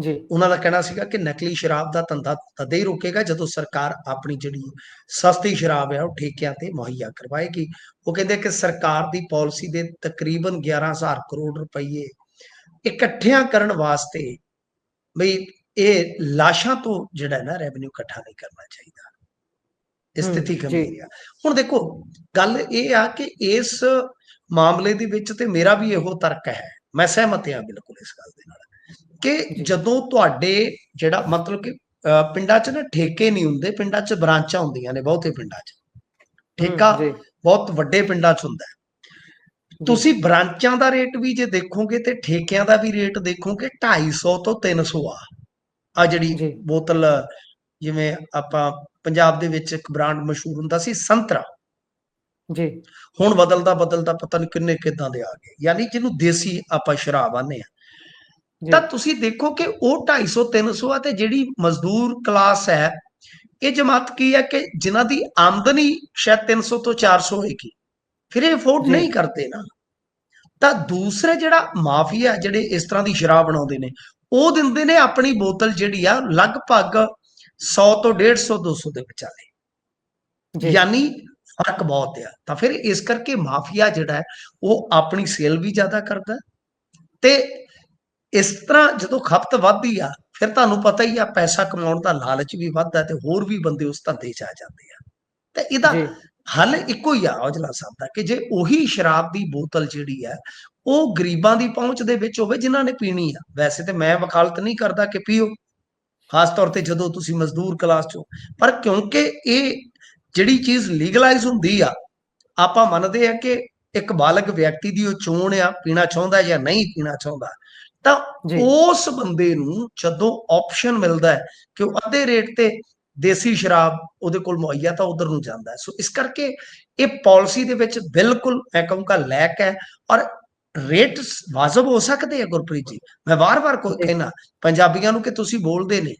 ਜੀ। ਉਹਨਾਂ ਦਾ ਕਹਿਣਾ ਸੀਗਾ ਕਿ ਨਕਲੀ ਸ਼ਰਾਬ ਦਾ ਧੰਦਾ ਤਦੇ ਹੀ ਰੁਕੇਗਾ ਜਦੋਂ ਸਰਕਾਰ ਆਪਣੀ ਜਿਹੜੀ ਸਸਤੀ ਸ਼ਰਾਬ ਹੈ ਉਹ ਠੇਕਿਆਂ ਤੇ ਮੁਹੱਈਆ ਕਰਵਾਏਗੀ। ਉਹ ਕਹਿੰਦੇ ਕਿ ਸਰਕਾਰ ਦੀ ਪਾਲਿਸੀ ਦੇ ਤਕਰੀਬਨ 11000 ਕਰੋੜ ਰੁਪਏ ਇਕੱਠਿਆਂ ਕਰਨ ਵਾਸਤੇ ਬਈ ਇਹ ਲਾਸ਼ਾਂ ਤੋਂ ਜਿਹੜਾ ਨਾ ਰੈਵਨਿਊ ਇਕੱਠਾ ਨਹੀਂ ਕਰਨਾ ਚਾਹੀਦਾ। ਇਹ ਸਥਿਤੀ। ਗੰਭੀਰ ਆ। ਹੁਣ ਦੇਖੋ ਗੱਲ ਇਹ ਆ ਕਿ ਇਸ ਮਾਮਲੇ ਦੇ ਵਿੱਚ ਤੇ ਮੇਰਾ ਵੀ ਇਹੋ ਤਰਕ ਹੈ ਮੈਂ ਸਹਿਮਤ ਹਾਂ ਬਿਲਕੁਲ ਇਸ ਗੱਲ ਦੇ ਨਾਲ ਕਿ। ਜਦੋਂ ਤੁਹਾਡੇ ਜਿਹੜਾ ਮਤਲਬ ਕਿ ਪਿੰਡਾਂ 'ਚ ਨਾ ਠੇਕੇ ਨਹੀਂ ਹੁੰਦੇ ਪਿੰਡਾਂ 'ਚ ਬ੍ਰਾਂਚਾਂ ਹੁੰਦੀਆਂ ਨੇ ਬਹੁਤੇ ਪਿੰਡਾਂ 'ਚ ਠੇਕਾ ਬਹੁਤ ਵੱਡੇ ਪਿੰਡਾਂ 'ਚ ਹੁੰਦਾ। ਤੁਸੀਂ ਬ੍ਰਾਂਚਾਂ ਦਾ ਰੇਟ ਵੀ ਜੇ ਦੇਖੋਗੇ ਤੇ ਠੇਕਿਆਂ ਦਾ ਵੀ ਰੇਟ ਦੇਖੋਗੇ 250 ਤੋਂ 300 ਆ ਆ ਜਿਹੜੀ। ਬੋਤਲ ਜਿਵੇਂ ਆਪਾਂ ਪੰਜਾਬ ਦੇ ਵਿੱਚ ਇੱਕ ਬ੍ਰਾਂਡ ਮਸ਼ਹੂਰ ਹੁੰਦਾ ਸੀ ਸੰਤਰਾ ਜੀ। ਹੁਣ ਬਦਲਦਾ ਬਦਲਦਾ ਪਤਾ ਨਹੀਂ ਕਿੰਨੇ ਕਿਦਾਂ ਦੇ ਆ ਗਏ। ਯਾਨੀ ਜਿਹਨੂੰ ਦੇਸੀ ਆਪਾਂ ਸ਼ਰਾਬ ਆਨੇ ਆ। ਤਾਂ ਤੁਸੀਂ ਦੇਖੋ ਕਿ ਉਹ 250 300 ਆ ਤੇ ਜਿਹੜੀ ਮਜ਼ਦੂਰ ਕਲਾਸ ਹੈ ਇਹ ਜਮਾਤ ਕੀ ਹੈ ਕਿ ਜਿਨ੍ਹਾਂ ਦੀ ਆਮਦਨੀ ਸ਼ਾਇਦ 300 ਤੋਂ 400 ਹੋਏਗੀ। ਫਿਰ ਇਹ ਅਫੋਰਡ। ਨਹੀਂ ਕਰਦੇ ਨਾ। ਤਾਂ ਦੂਸਰੇ ਜਿਹੜਾ ਮਾਫੀਆ ਜਿਹੜੇ ਇਸ ਤਰ੍ਹਾਂ ਦੀ ਸ਼ਰਾਬ ਬਣਾਉਂਦੇ ਨੇ ਉਹ ਦਿੰਦੇ ਨੇ ਆਪਣੀ ਬੋਤਲ ਜਿਹੜੀ ਆ ਲਗਭਗ 100 ਤੋਂ 150 200 ਦੇ ਵਿਚਾਲੇ ਯਾਨੀ ਫ਼ਰਕ ਬਹੁਤ ਆ। ਤਾਂ ਫਿਰ ਇਸ ਕਰਕੇ ਮਾਫੀਆ ਜਿਹੜਾ ਹੈ ਉਹ ਆਪਣੀ ਸੇਲ ਵੀ ਜ਼ਿਆਦਾ ਕਰਦਾ ਤੇ ਇਸ ਤਰ੍ਹਾਂ ਜਦੋਂ ਖਪਤ ਵੱਧਦੀ ਆ ਫਿਰ ਤੁਹਾਨੂੰ ਪਤਾ ਹੀ ਆ ਪੈਸਾ ਕਮਾਉਣ ਦਾ ਲਾਲਚ ਵੀ ਵੱਧਦਾ ਤੇ ਹੋਰ ਵੀ ਬੰਦੇ ਉਸ ਧੰਦੇ 'ਚ ਆ ਜਾਂਦੇ ਆ। ਤੇ ਇਹਦਾ ਹੱਲ ਇੱਕੋ ਹੀ ਆ ਔਜਲਾ ਸਾਹਿਬ ਦਾ ਕਿ ਜੇ ਉਹੀ ਸ਼ਰਾਬ ਦੀ ਬੋਤਲ ਜਿਹੜੀ ਹੈ ਉਹ ਗਰੀਬਾਂ ਦੀ ਪਹੁੰਚ ਦੇ ਵਿੱਚ ਹੋਵੇ ਜਿਨ੍ਹਾਂ ਨੇ ਪੀਣੀ ਆ। ਵੈਸੇ ਤੇ ਮੈਂ ਵਕਾਲਤ ਨਹੀਂ ਕਰਦਾ ਕਿ ਪੀਓ। ਖਾਸ ਤੌਰ ਤੇ ਜਦੋਂ ਤੁਸੀਂ ਮਜ਼ਦੂਰ ਕਲਾਸ ਚੋਂ ਪਰ ਕਿਉਂਕਿ ਇਹ ਜਿਹੜੀ ਚੀਜ਼ ਲੀਗਲਾਈਜ਼ ਹੁੰਦੀ ਆ ਆਪਾਂ ਮੰਨਦੇ ਆ ਕਿ ਇੱਕ ਬਾਲਗ ਵਿਅਕਤੀ ਦੀ ਉਹ ਚੋਣ ਆ ਪੀਣਾ ਚਾਹੁੰਦਾ ਜਾਂ ਨਹੀਂ ਪੀਣਾ ਚਾਹੁੰਦਾ ਤਾਂ ਉਸ ਬੰਦੇ ਨੂੰ ਜਦੋਂ ਆਪਸ਼ਨ ਮਿਲਦਾ ਹੈ ਕਿ ਉਹ ਅੱਧੇ ਰੇਟ ਤੇ ਦੇਸੀ ਸ਼ਰਾਬ ਉਹਦੇ ਕੋਲ ਮੁਹੱਈਆ ਤਾਂ ਉਧਰ ਨੂੰ ਜਾਂਦਾ ਸੋ ਇਸ ਕਰਕੇ ਇਹ ਪਾਲਿਸੀ ਦੇ ਵਿੱਚ ਬਿਲਕੁਲ ਮੈਂ ਕਹੂੰਗਾ ਲੈਕ ਹੈ ਔਰ ਰੇਟ ਵਾਜਬ ਹੋ ਸਕਦੇ ਆ ਗੁਰਪ੍ਰੀਤ ਜੀ ਮੈਂ ਵਾਰ-ਵਾਰ ਕੋਈ। ਕਹਿਣਾ ਪੰਜਾਬੀਆਂ ਨੂੰ ਕਿ ਤੁਸੀਂ ਬੋਲਦੇ ਨੇ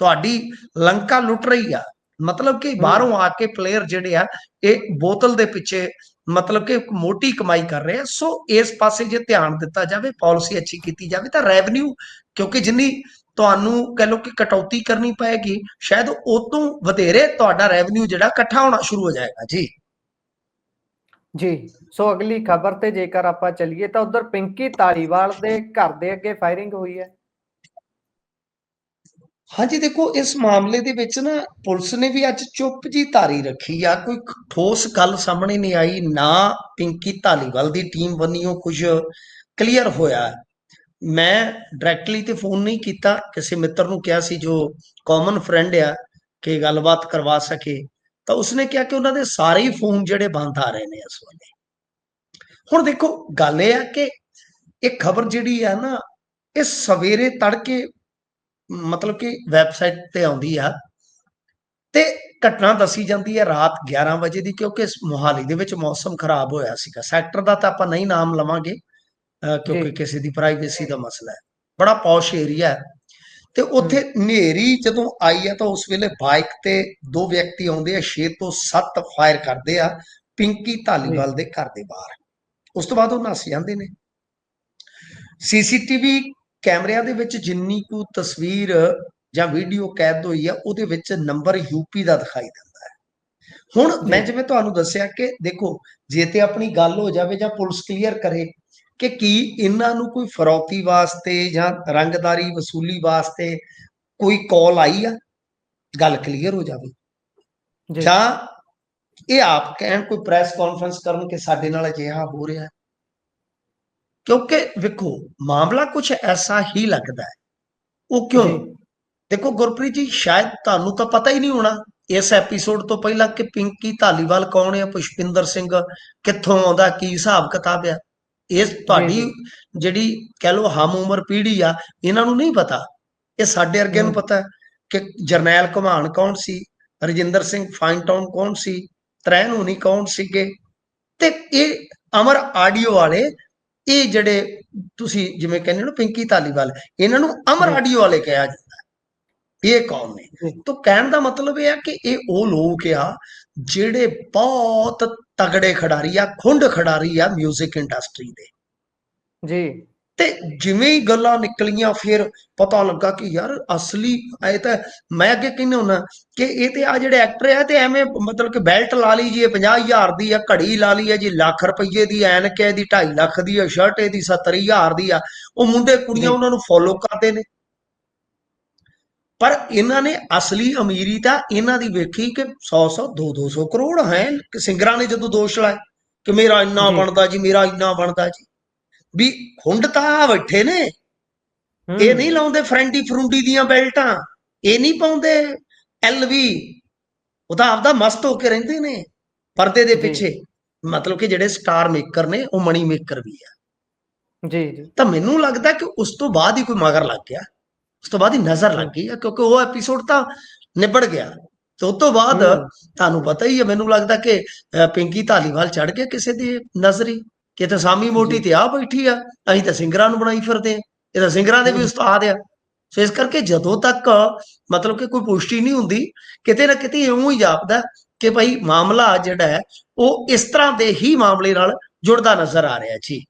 ਤੁਹਾਡੀ ਲੰਕਾ ਲੁੱਟ ਰਹੀ ਆ ਮਤਲਬ ਕਿ ਬਾਹਰੋਂ ਆ ਕੇ ਪਲੇਅਰ ਜਿਹੜੇ ਆ ਇਹ ਬੋਤਲ ਦੇ ਪਿੱਛੇ ਮਤਲਬ ਕਿ ਮੋਟੀ ਕਮਾਈ ਕਰ ਰਹੇ ਆ। ਸੋ ਇਸ ਪਾਸੇ ਜੇ ਧਿਆਨ ਦਿੱਤਾ ਜਾਵੇ ਪਾਲਿਸੀ ਅੱਛੀ ਕੀਤੀ ਜਾਵੇ ਤਾਂ ਰੈਵਨਿਊ ਕਿਉਂਕਿ ਜਿੰਨੀ ਤੁਹਾਨੂੰ ਕਹ ਲਓ ਕਿ ਕਟੌਤੀ ਕਰਨੀ ਪਏਗੀ ਸ਼ਾਇਦ ਉਹ ਤੋਂ ਵਧੇਰੇ ਤੁਹਾਡਾ ਰੈਵਨਿਊ ਜਿਹੜਾ ਇਕੱਠਾ ਹੋਣਾ ਸ਼ੁਰੂ ਹੋ ਜਾਏਗਾ। ਜੀ। ਜੀ ਸੋ ਅਗਲੀ ਖਬਰ ਤੇ ਜੇਕਰ ਆਪਾਂ ਚੱਲੀਏ ਤਾਂ ਉਧਰ ਪਿੰਕੀ ਤਾਲੀਵਾਲ ਦੇ ਘਰ ਦੇ ਅੱਗੇ ਫਾਇਰਿੰਗ ਹੋਈ ਹੈ। ਹਾਂਜੀ, ਦੇਖੋ, ਇਸ ਮਾਮਲੇ ਦੇ ਵਿੱਚ ਨਾ ਪੁਲਿਸ ਨੇ ਵੀ ਅੱਜ ਚੁੱਪ ਜੀ ਧਾਰੀ ਰੱਖੀ ਆ। ਕੋਈ ਠੋਸ ਗੱਲ ਸਾਹਮਣੇ ਨਹੀਂ ਆਈ, ਨਾ ਪਿੰਕੀ ਧਾਲੀਵਾਲ ਦੀ ਟੀਮ ਵੱਲੋਂ ਕੁਝ ਕਲੀਅਰ ਹੋਇਆ। ਮੈਂ ਡਾਇਰੈਕਟਲੀ ਤੇ ਫੋਨ ਨਹੀਂ ਕੀਤਾ, ਕਿਸੇ ਮਿੱਤਰ ਨੂੰ ਕਿਹਾ ਸੀ ਜੋ ਕਾਮਨ ਫਰੈਂਡ ਆ, ਕਿ ਗੱਲਬਾਤ ਕਰਵਾ ਸਕੇ। ਤਾਂ ਉਸਨੇ ਕਿਹਾ ਕਿ ਉਹਨਾਂ ਦੇ ਸਾਰੇ ਹੀ ਫੋਨ ਜਿਹੜੇ ਬੰਦ ਆ ਰਹੇ ਨੇ ਇਸ ਵੇਲੇ। ਹੁਣ ਦੇਖੋ, ਗੱਲ ਇਹ ਆ ਕਿ ਇਹ ਖਬਰ ਜਿਹੜੀ ਆ ਨਾ, ਇਹ ਸਵੇਰੇ ਤੜਕੇ ਮਤਲਬ ਕਿ ਵੈਬਸਾਈਟ ਤੇ ਆਉਂਦੀ ਆ ਤੇ ਘਟਨਾ ਦੱਸੀ ਜਾਂਦੀ ਹੈ ਰਾਤ 11 ਵਜੇ ਦੀ ਕਿਉਂਕਿ ਮੋਹਾਲੀ ਦੇ ਵਿੱਚ ਮੌਸਮ ਖਰਾਬ ਹੋਇਆ ਸੀਗਾ। ਸੈਕਟਰ ਦਾ ਤਾਂ ਆਪਾਂ ਨਹੀਂ ਨਾਮ ਲਵਾਂਗੇ ਕਿਉਂਕਿ। ਕਿਸੇ ਦੀ ਪ੍ਰਾਈਵੇਸੀ ਦਾ ਮਸਲਾ ਹੈ। ਬੜਾ ਪੌਸ਼ ਏਰੀਆ ਹੈ। ਤੇ ਉੱਥੇ ਹਨੇਰੀ ਜਦੋਂ ਆਈ ਹੈ ਤਾਂ ਉਸ ਵੇਲੇ ਬਾਈਕ ਤੇ ਦੋ ਵਿਅਕਤੀ ਆਉਂਦੇ ਆ 6 ਤੋਂ 7 ਫਾਇਰ ਕਰਦੇ ਆ ਪਿੰਕੀ ਧਾਲੀਵਾਲ ਦੇ ਘਰ ਦੇ ਬਾਹਰ। ਉਸ ਤੋਂ ਬਾਅਦ ਉਹ ਨੱਸ ਜਾਂਦੇ ਨੇ। ਸੀਸੀਟੀਵੀ ਕੈਮਰਿਆਂ ਦੇ ਵਿੱਚ ਜਿੰਨੀ ਕੁ ਤਸਵੀਰ ਜਾਂ ਵੀਡੀਓ ਕੈਦ ਹੋਈ ਆ ਉਹਦੇ ਵਿੱਚ ਨੰਬਰ ਯੂਪੀ ਦਾ ਦਿਖਾਈ ਦਿੰਦਾ ਹੈ। ਹੁਣ ਮੈਂ। ਜਿਵੇਂ ਤੁਹਾਨੂੰ ਦੱਸਿਆ ਕਿ ਦੇਖੋ ਜੇ ਤੇ ਆਪਣੀ ਗੱਲ ਹੋ ਜਾਵੇ ਜਾਂ ਪੁਲਿਸ ਕਲੀਅਰ ਕਰੇ ਕਿ ਕੀ ਇਹਨਾਂ ਨੂੰ ਕੋਈ ਫਰੌਤੀ ਵਾਸਤੇ ਜਾਂ ਰੰਗਦਾਰੀ ਵਸੂਲੀ ਵਾਸਤੇ ਕੋਈ ਕਾਲ ਆਈ ਆ? ਗੱਲ ਕਲੀਅਰ ਹੋ ਜਾਵੇ। ਜੀ। ਜਾਂ ਇਹ ਆਪ ਕਹਿਣ ਕੋਈ ਪ੍ਰੈਸ ਕਾਨਫਰੰਸ ਕਰਨ ਕਿ ਸਾਡੇ ਨਾਲ ਅਜਿਹਾ ਹੋ ਰਿਹਾ ਹੈ। ਕਿਉਂਕਿ ਵੇਖੋ ਮਾਮਲਾ ਕੁਝ ਐਸਾ ਹੀ ਲੱਗਦਾ ਹੈ। ਉਹ ਕਿਉਂ? ਦੇਖੋ ਗੁਰਪ੍ਰੀਤ ਜੀ ਸ਼ਾਇਦ ਤੁਹਾਨੂੰ ਤਾਂ ਪਤਾ ਹੀ ਨਹੀਂ ਹੋਣਾ ਇਸ ਐਪੀਸੋਡ ਤੋਂ ਪਹਿਲਾਂ ਕਿ ਪਿੰਕੀ ਧਾਲੀਵਾਲ ਕੌਣ ਹੈ ਪੁਸ਼ਪਿੰਦਰ ਸਿੰਘ ਕਿੱਥੋਂ ਆਉਂਦਾ ਕੀ ਹਿਸਾਬ ਕਿਤਾਬ ਆ ਇਹ ਤੁਹਾਡੀ। ਜਿਹੜੀ ਕਹਿ ਲਓ ਹਮ ਉਮਰ ਪੀੜ੍ਹੀ ਆ ਇਹਨਾਂ ਨੂੰ ਨਹੀਂ ਪਤਾ। ਇਹ ਸਾਡੇ ਵਰਗਿਆਂ ਨੂੰ। ਪਤਾ ਕਿ ਜਰਨੈਲ ਘਮਾਨ ਕੌਣ ਸੀ ਰਜਿੰਦਰ ਸਿੰਘ ਫਾਈਨਟਾਊਨ ਕੌਣ ਸੀ ਤਰੈਨ ਹੋਣੀ ਕੌਣ ਸੀਗੇ। ਤੇ ਇਹ ਅਮਰ ਆਡੀਓ ਵਾਲੇ ਇਹ ਜਿਹੜੇ ਤੁਸੀਂ ਜਿਵੇਂ ਕਹਿੰਦੇ ਹੋ ਪਿੰਕੀ ਧਾਲੀਵਾਲ ਇਹਨਾਂ ਨੂੰ ਅਮਰ। ਆਡੀਓ ਵਾਲੇ ਕਿਹਾ ਜਾਂਦਾ। ਇਹ ਕੌਣ ਨੇ। ਤਾਂ ਕਹਿਣ ਦਾ ਮਤਲਬ ਇਹ ਆ ਕਿ ਇਹ ਉਹ ਲੋਕ ਆ ਜਿਹੜੇ ਬਹੁਤ ਤਗੜੇ ਖਿਡਾਰੀ ਆ ਖੁੰਡ ਖਿਡਾਰੀ ਆ 뮤직 ਇੰਡਸਟਰੀ ਦੇ ਜੀ ਤੇ ਜਿਵੇਂ ਹੀ ਗੱਲਾਂ ਨਿਕਲੀਆਂ ਫਿਰ ਪਤਾ ਲੱਗਾ ਕਿ ਯਾਰ ਅਸਲੀ ਇਹ ਤਾਂ ਮੈਂ ਅੱਗੇ ਕਹਿੰਦਾ ਹੁੰਦਾ ਕਿ ਇਹ ਤੇ ਆ ਜਿਹੜੇ ਐਕਟਰ ਆ ਤੇ ਐਵੇਂ ਮਤਲਬ ਕਿ ਬੈਲਟ ਲਾ ਲਈ ਜੀ ਇਹ 50000 ਦੀ ਆ ਘੜੀ ਲਾ ਲਈ ਆ ਜੀ ਲੱਖ ਰੁਪਏ ਦੀ ਐਨਕ ਹੈ ਦੀ 2.5 ਲੱਖ ਦੀ ਆ ਸ਼ਰਟ ਇਹਦੀ 70000 ਦੀ ਆ ਉਹ ਮੁੰਡੇ ਕੁੜੀਆਂ। ਉਹਨਾਂ ਨੂੰ ਫੋਲੋ ਕਰਦੇ ਨੇ ਪਰ ਇਹਨਾਂ ਨੇ ਅਸਲੀ ਅਮੀਰੀ ਤਾਂ ਇਹਨਾਂ ਦੀ ਵੇਖੀ ਕਿ 100 100 2 200 ਕਰੋੜ ਹੈ ਸਿੰਗਰਾਂ ਨੇ ਜਦੋਂ ਦੋਸ਼ ਲਾਏ ਕਿ ਮੇਰਾ ਇੰਨਾ। ਬਣਦਾ ਜੀ ਮੇਰਾ ਇੰਨਾ ਬਣਦਾ ਜੀ ਵੀ ਹੁੰਡ ਤਾਂ ਬੈਠੇ ਨੇ। ਇਹ ਨਹੀਂ ਲਾਉਂਦੇ ਫਰੈਂਡੀ ਫਰੁੰਡੀ ਦੀਆਂ ਬੈਲਟਾਂ। ਇਹ ਨਹੀਂ ਪਾਉਂਦੇ ਐਲਵੀ। ਉਹ ਤਾਂ ਆਪਦਾ ਮਸਤ ਹੋ ਕੇ ਰਹਿੰਦੇ ਨੇ ਪਰਦੇ ਦੇ। ਪਿੱਛੇ। ਮਤਲਬ ਕਿ ਜਿਹੜੇ ਸਟਾਰ ਮੇਕਰ ਨੇ ਉਹ ਮਣੀ ਮੇਕਰ ਵੀ ਆ। ਜੀ ਜੀ। ਤਾਂ ਮੈਨੂੰ ਲੱਗਦਾ ਕਿ ਉਸ ਤੋਂ ਬਾਅਦ ਹੀ ਕੋਈ ਮਗਰ ਲੱਗ ਗਿਆ। ਉਸ ਤੋਂ ਬਾਅਦ ਹੀ ਨਜ਼ਰ ਲੱਗ ਗਈ ਕਿਉਂਕਿ ਉਹ ਐਪੀਸੋਡ ਤਾਂ ਨਿਬੜ ਗਿਆ। ਤੇ ਉਸ ਤੋਂ ਬਾਅਦ ਤੁਹਾਨੂੰ ਪਤਾ ਹੀ ਹੈ ਮੈਨੂੰ ਲੱਗਦਾ ਕਿ ਪਿੰਕੀ ਧਾਲੀਵਾਲ ਚੜ ਗਿਆ ਕਿਸੇ ਦੀ ਨਜ਼ਰੀ। ਕਿ ਤੇ ਸਾਮੀ ਮੋਟੀ। ਤੇ ਆ ਬੈਠੀ ਆ ਅਸੀਂ ਤਾਂ ਸਿੰਗਰਾਂ ਨੂੰ ਬਣਾਈ ਫਿਰਦੇ ਆ ਇਹ ਤਾਂ ਸਿੰਗਰਾਂ ਦੇ ਵੀ। ਉਸਤਾਦ ਆ ਸੋ ਇਸ ਕਰਕੇ ਜਦੋਂ ਤੱਕ ਮਤਲਬ ਕਿ ਕੋਈ ਪੁਸ਼ਟੀ ਨਹੀਂ ਹੁੰਦੀ ਕਿਤੇ ਨਾ ਕਿਤੇ ਇਉਂ ਹੀ ਜਾਪਦਾ ਕਿ ਭਾਈ ਮਾਮਲਾ ਜਿਹੜਾ ਹੈ ਉਹ ਇਸ ਤਰ੍ਹਾਂ ਦੇ ਹੀ ਮਾਮਲੇ ਨਾਲ ਜੁੜਦਾ ਨਜ਼ਰ ਆ ਰਿਹਾ ਜੀ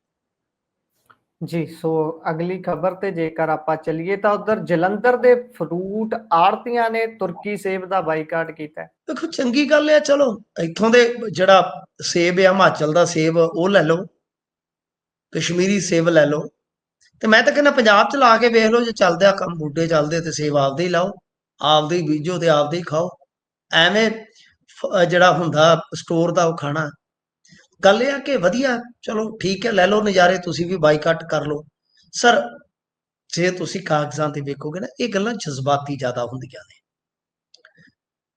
ਜੀ ਸੋ ਅਗਲੀ ਖਬਰ ਤੇ ਜੇਕਰ ਆਪਾਂ ਚੱਲੀਏ ਤਾਂ ਉਧਰ ਜਲੰਧਰ ਦੇ ਫਰੂਟ ਆੜਤੀਆਂ ਨੇ ਤੁਰਕੀ ਸੇਬ ਦਾ ਬਾਈਕਾਟ ਕੀਤਾ। ਦੇਖੋ ਚੰਗੀ ਗੱਲ ਹੈ ਚਲੋ ਇੱਥੋਂ ਦੇ ਜਿਹੜਾ ਸੇਬ ਆ ਹਿਮਾਚਲ ਦਾ ਸੇਬ ਉਹ ਲੈ ਲਓ ਕਸ਼ਮੀਰੀ ਸੇਬ ਲੈ ਲਓ। ਤੇ ਮੈਂ ਤਾਂ ਕਹਿੰਦਾ ਪੰਜਾਬ ਚ ਲਾ ਕੇ ਵੇਖ ਲਓ, ਜੇ ਚੱਲਦਾ ਕੰਮ, ਬੂਟੇ ਚੱਲਦੇ ਤੇ ਸੇਬ ਆਪਦੇ ਹੀ ਲਾਓ, ਆਪਦੇ ਹੀ ਬੀਜੋ ਤੇ ਆਪਦੇ ਹੀ ਖਾਓ। ਐਵੇਂ ਜਿਹੜਾ ਹੁੰਦਾ ਸਟੋਰ ਦਾ ਉਹ ਖਾਣਾ। ਗੱਲ ਇਹ ਆ ਕਿ ਵਧੀਆ, ਚਲੋ ਠੀਕ ਹੈ, ਲੈ ਲਓ ਨਜ਼ਾਰੇ, ਤੁਸੀਂ ਵੀ ਬਾਈਕਾਟ ਕਰ ਲਓ। ਸਰ ਜੇ ਤੁਸੀਂ ਕਾਗਜ਼ਾਂ ਤੇ ਵੇਖੋਗੇ ਨਾ, ਇਹ ਗੱਲਾਂ ਜਜ਼ਬਾਤੀ ਜ਼ਿਆਦਾ ਹੁੰਦੀਆਂ ਨੇ।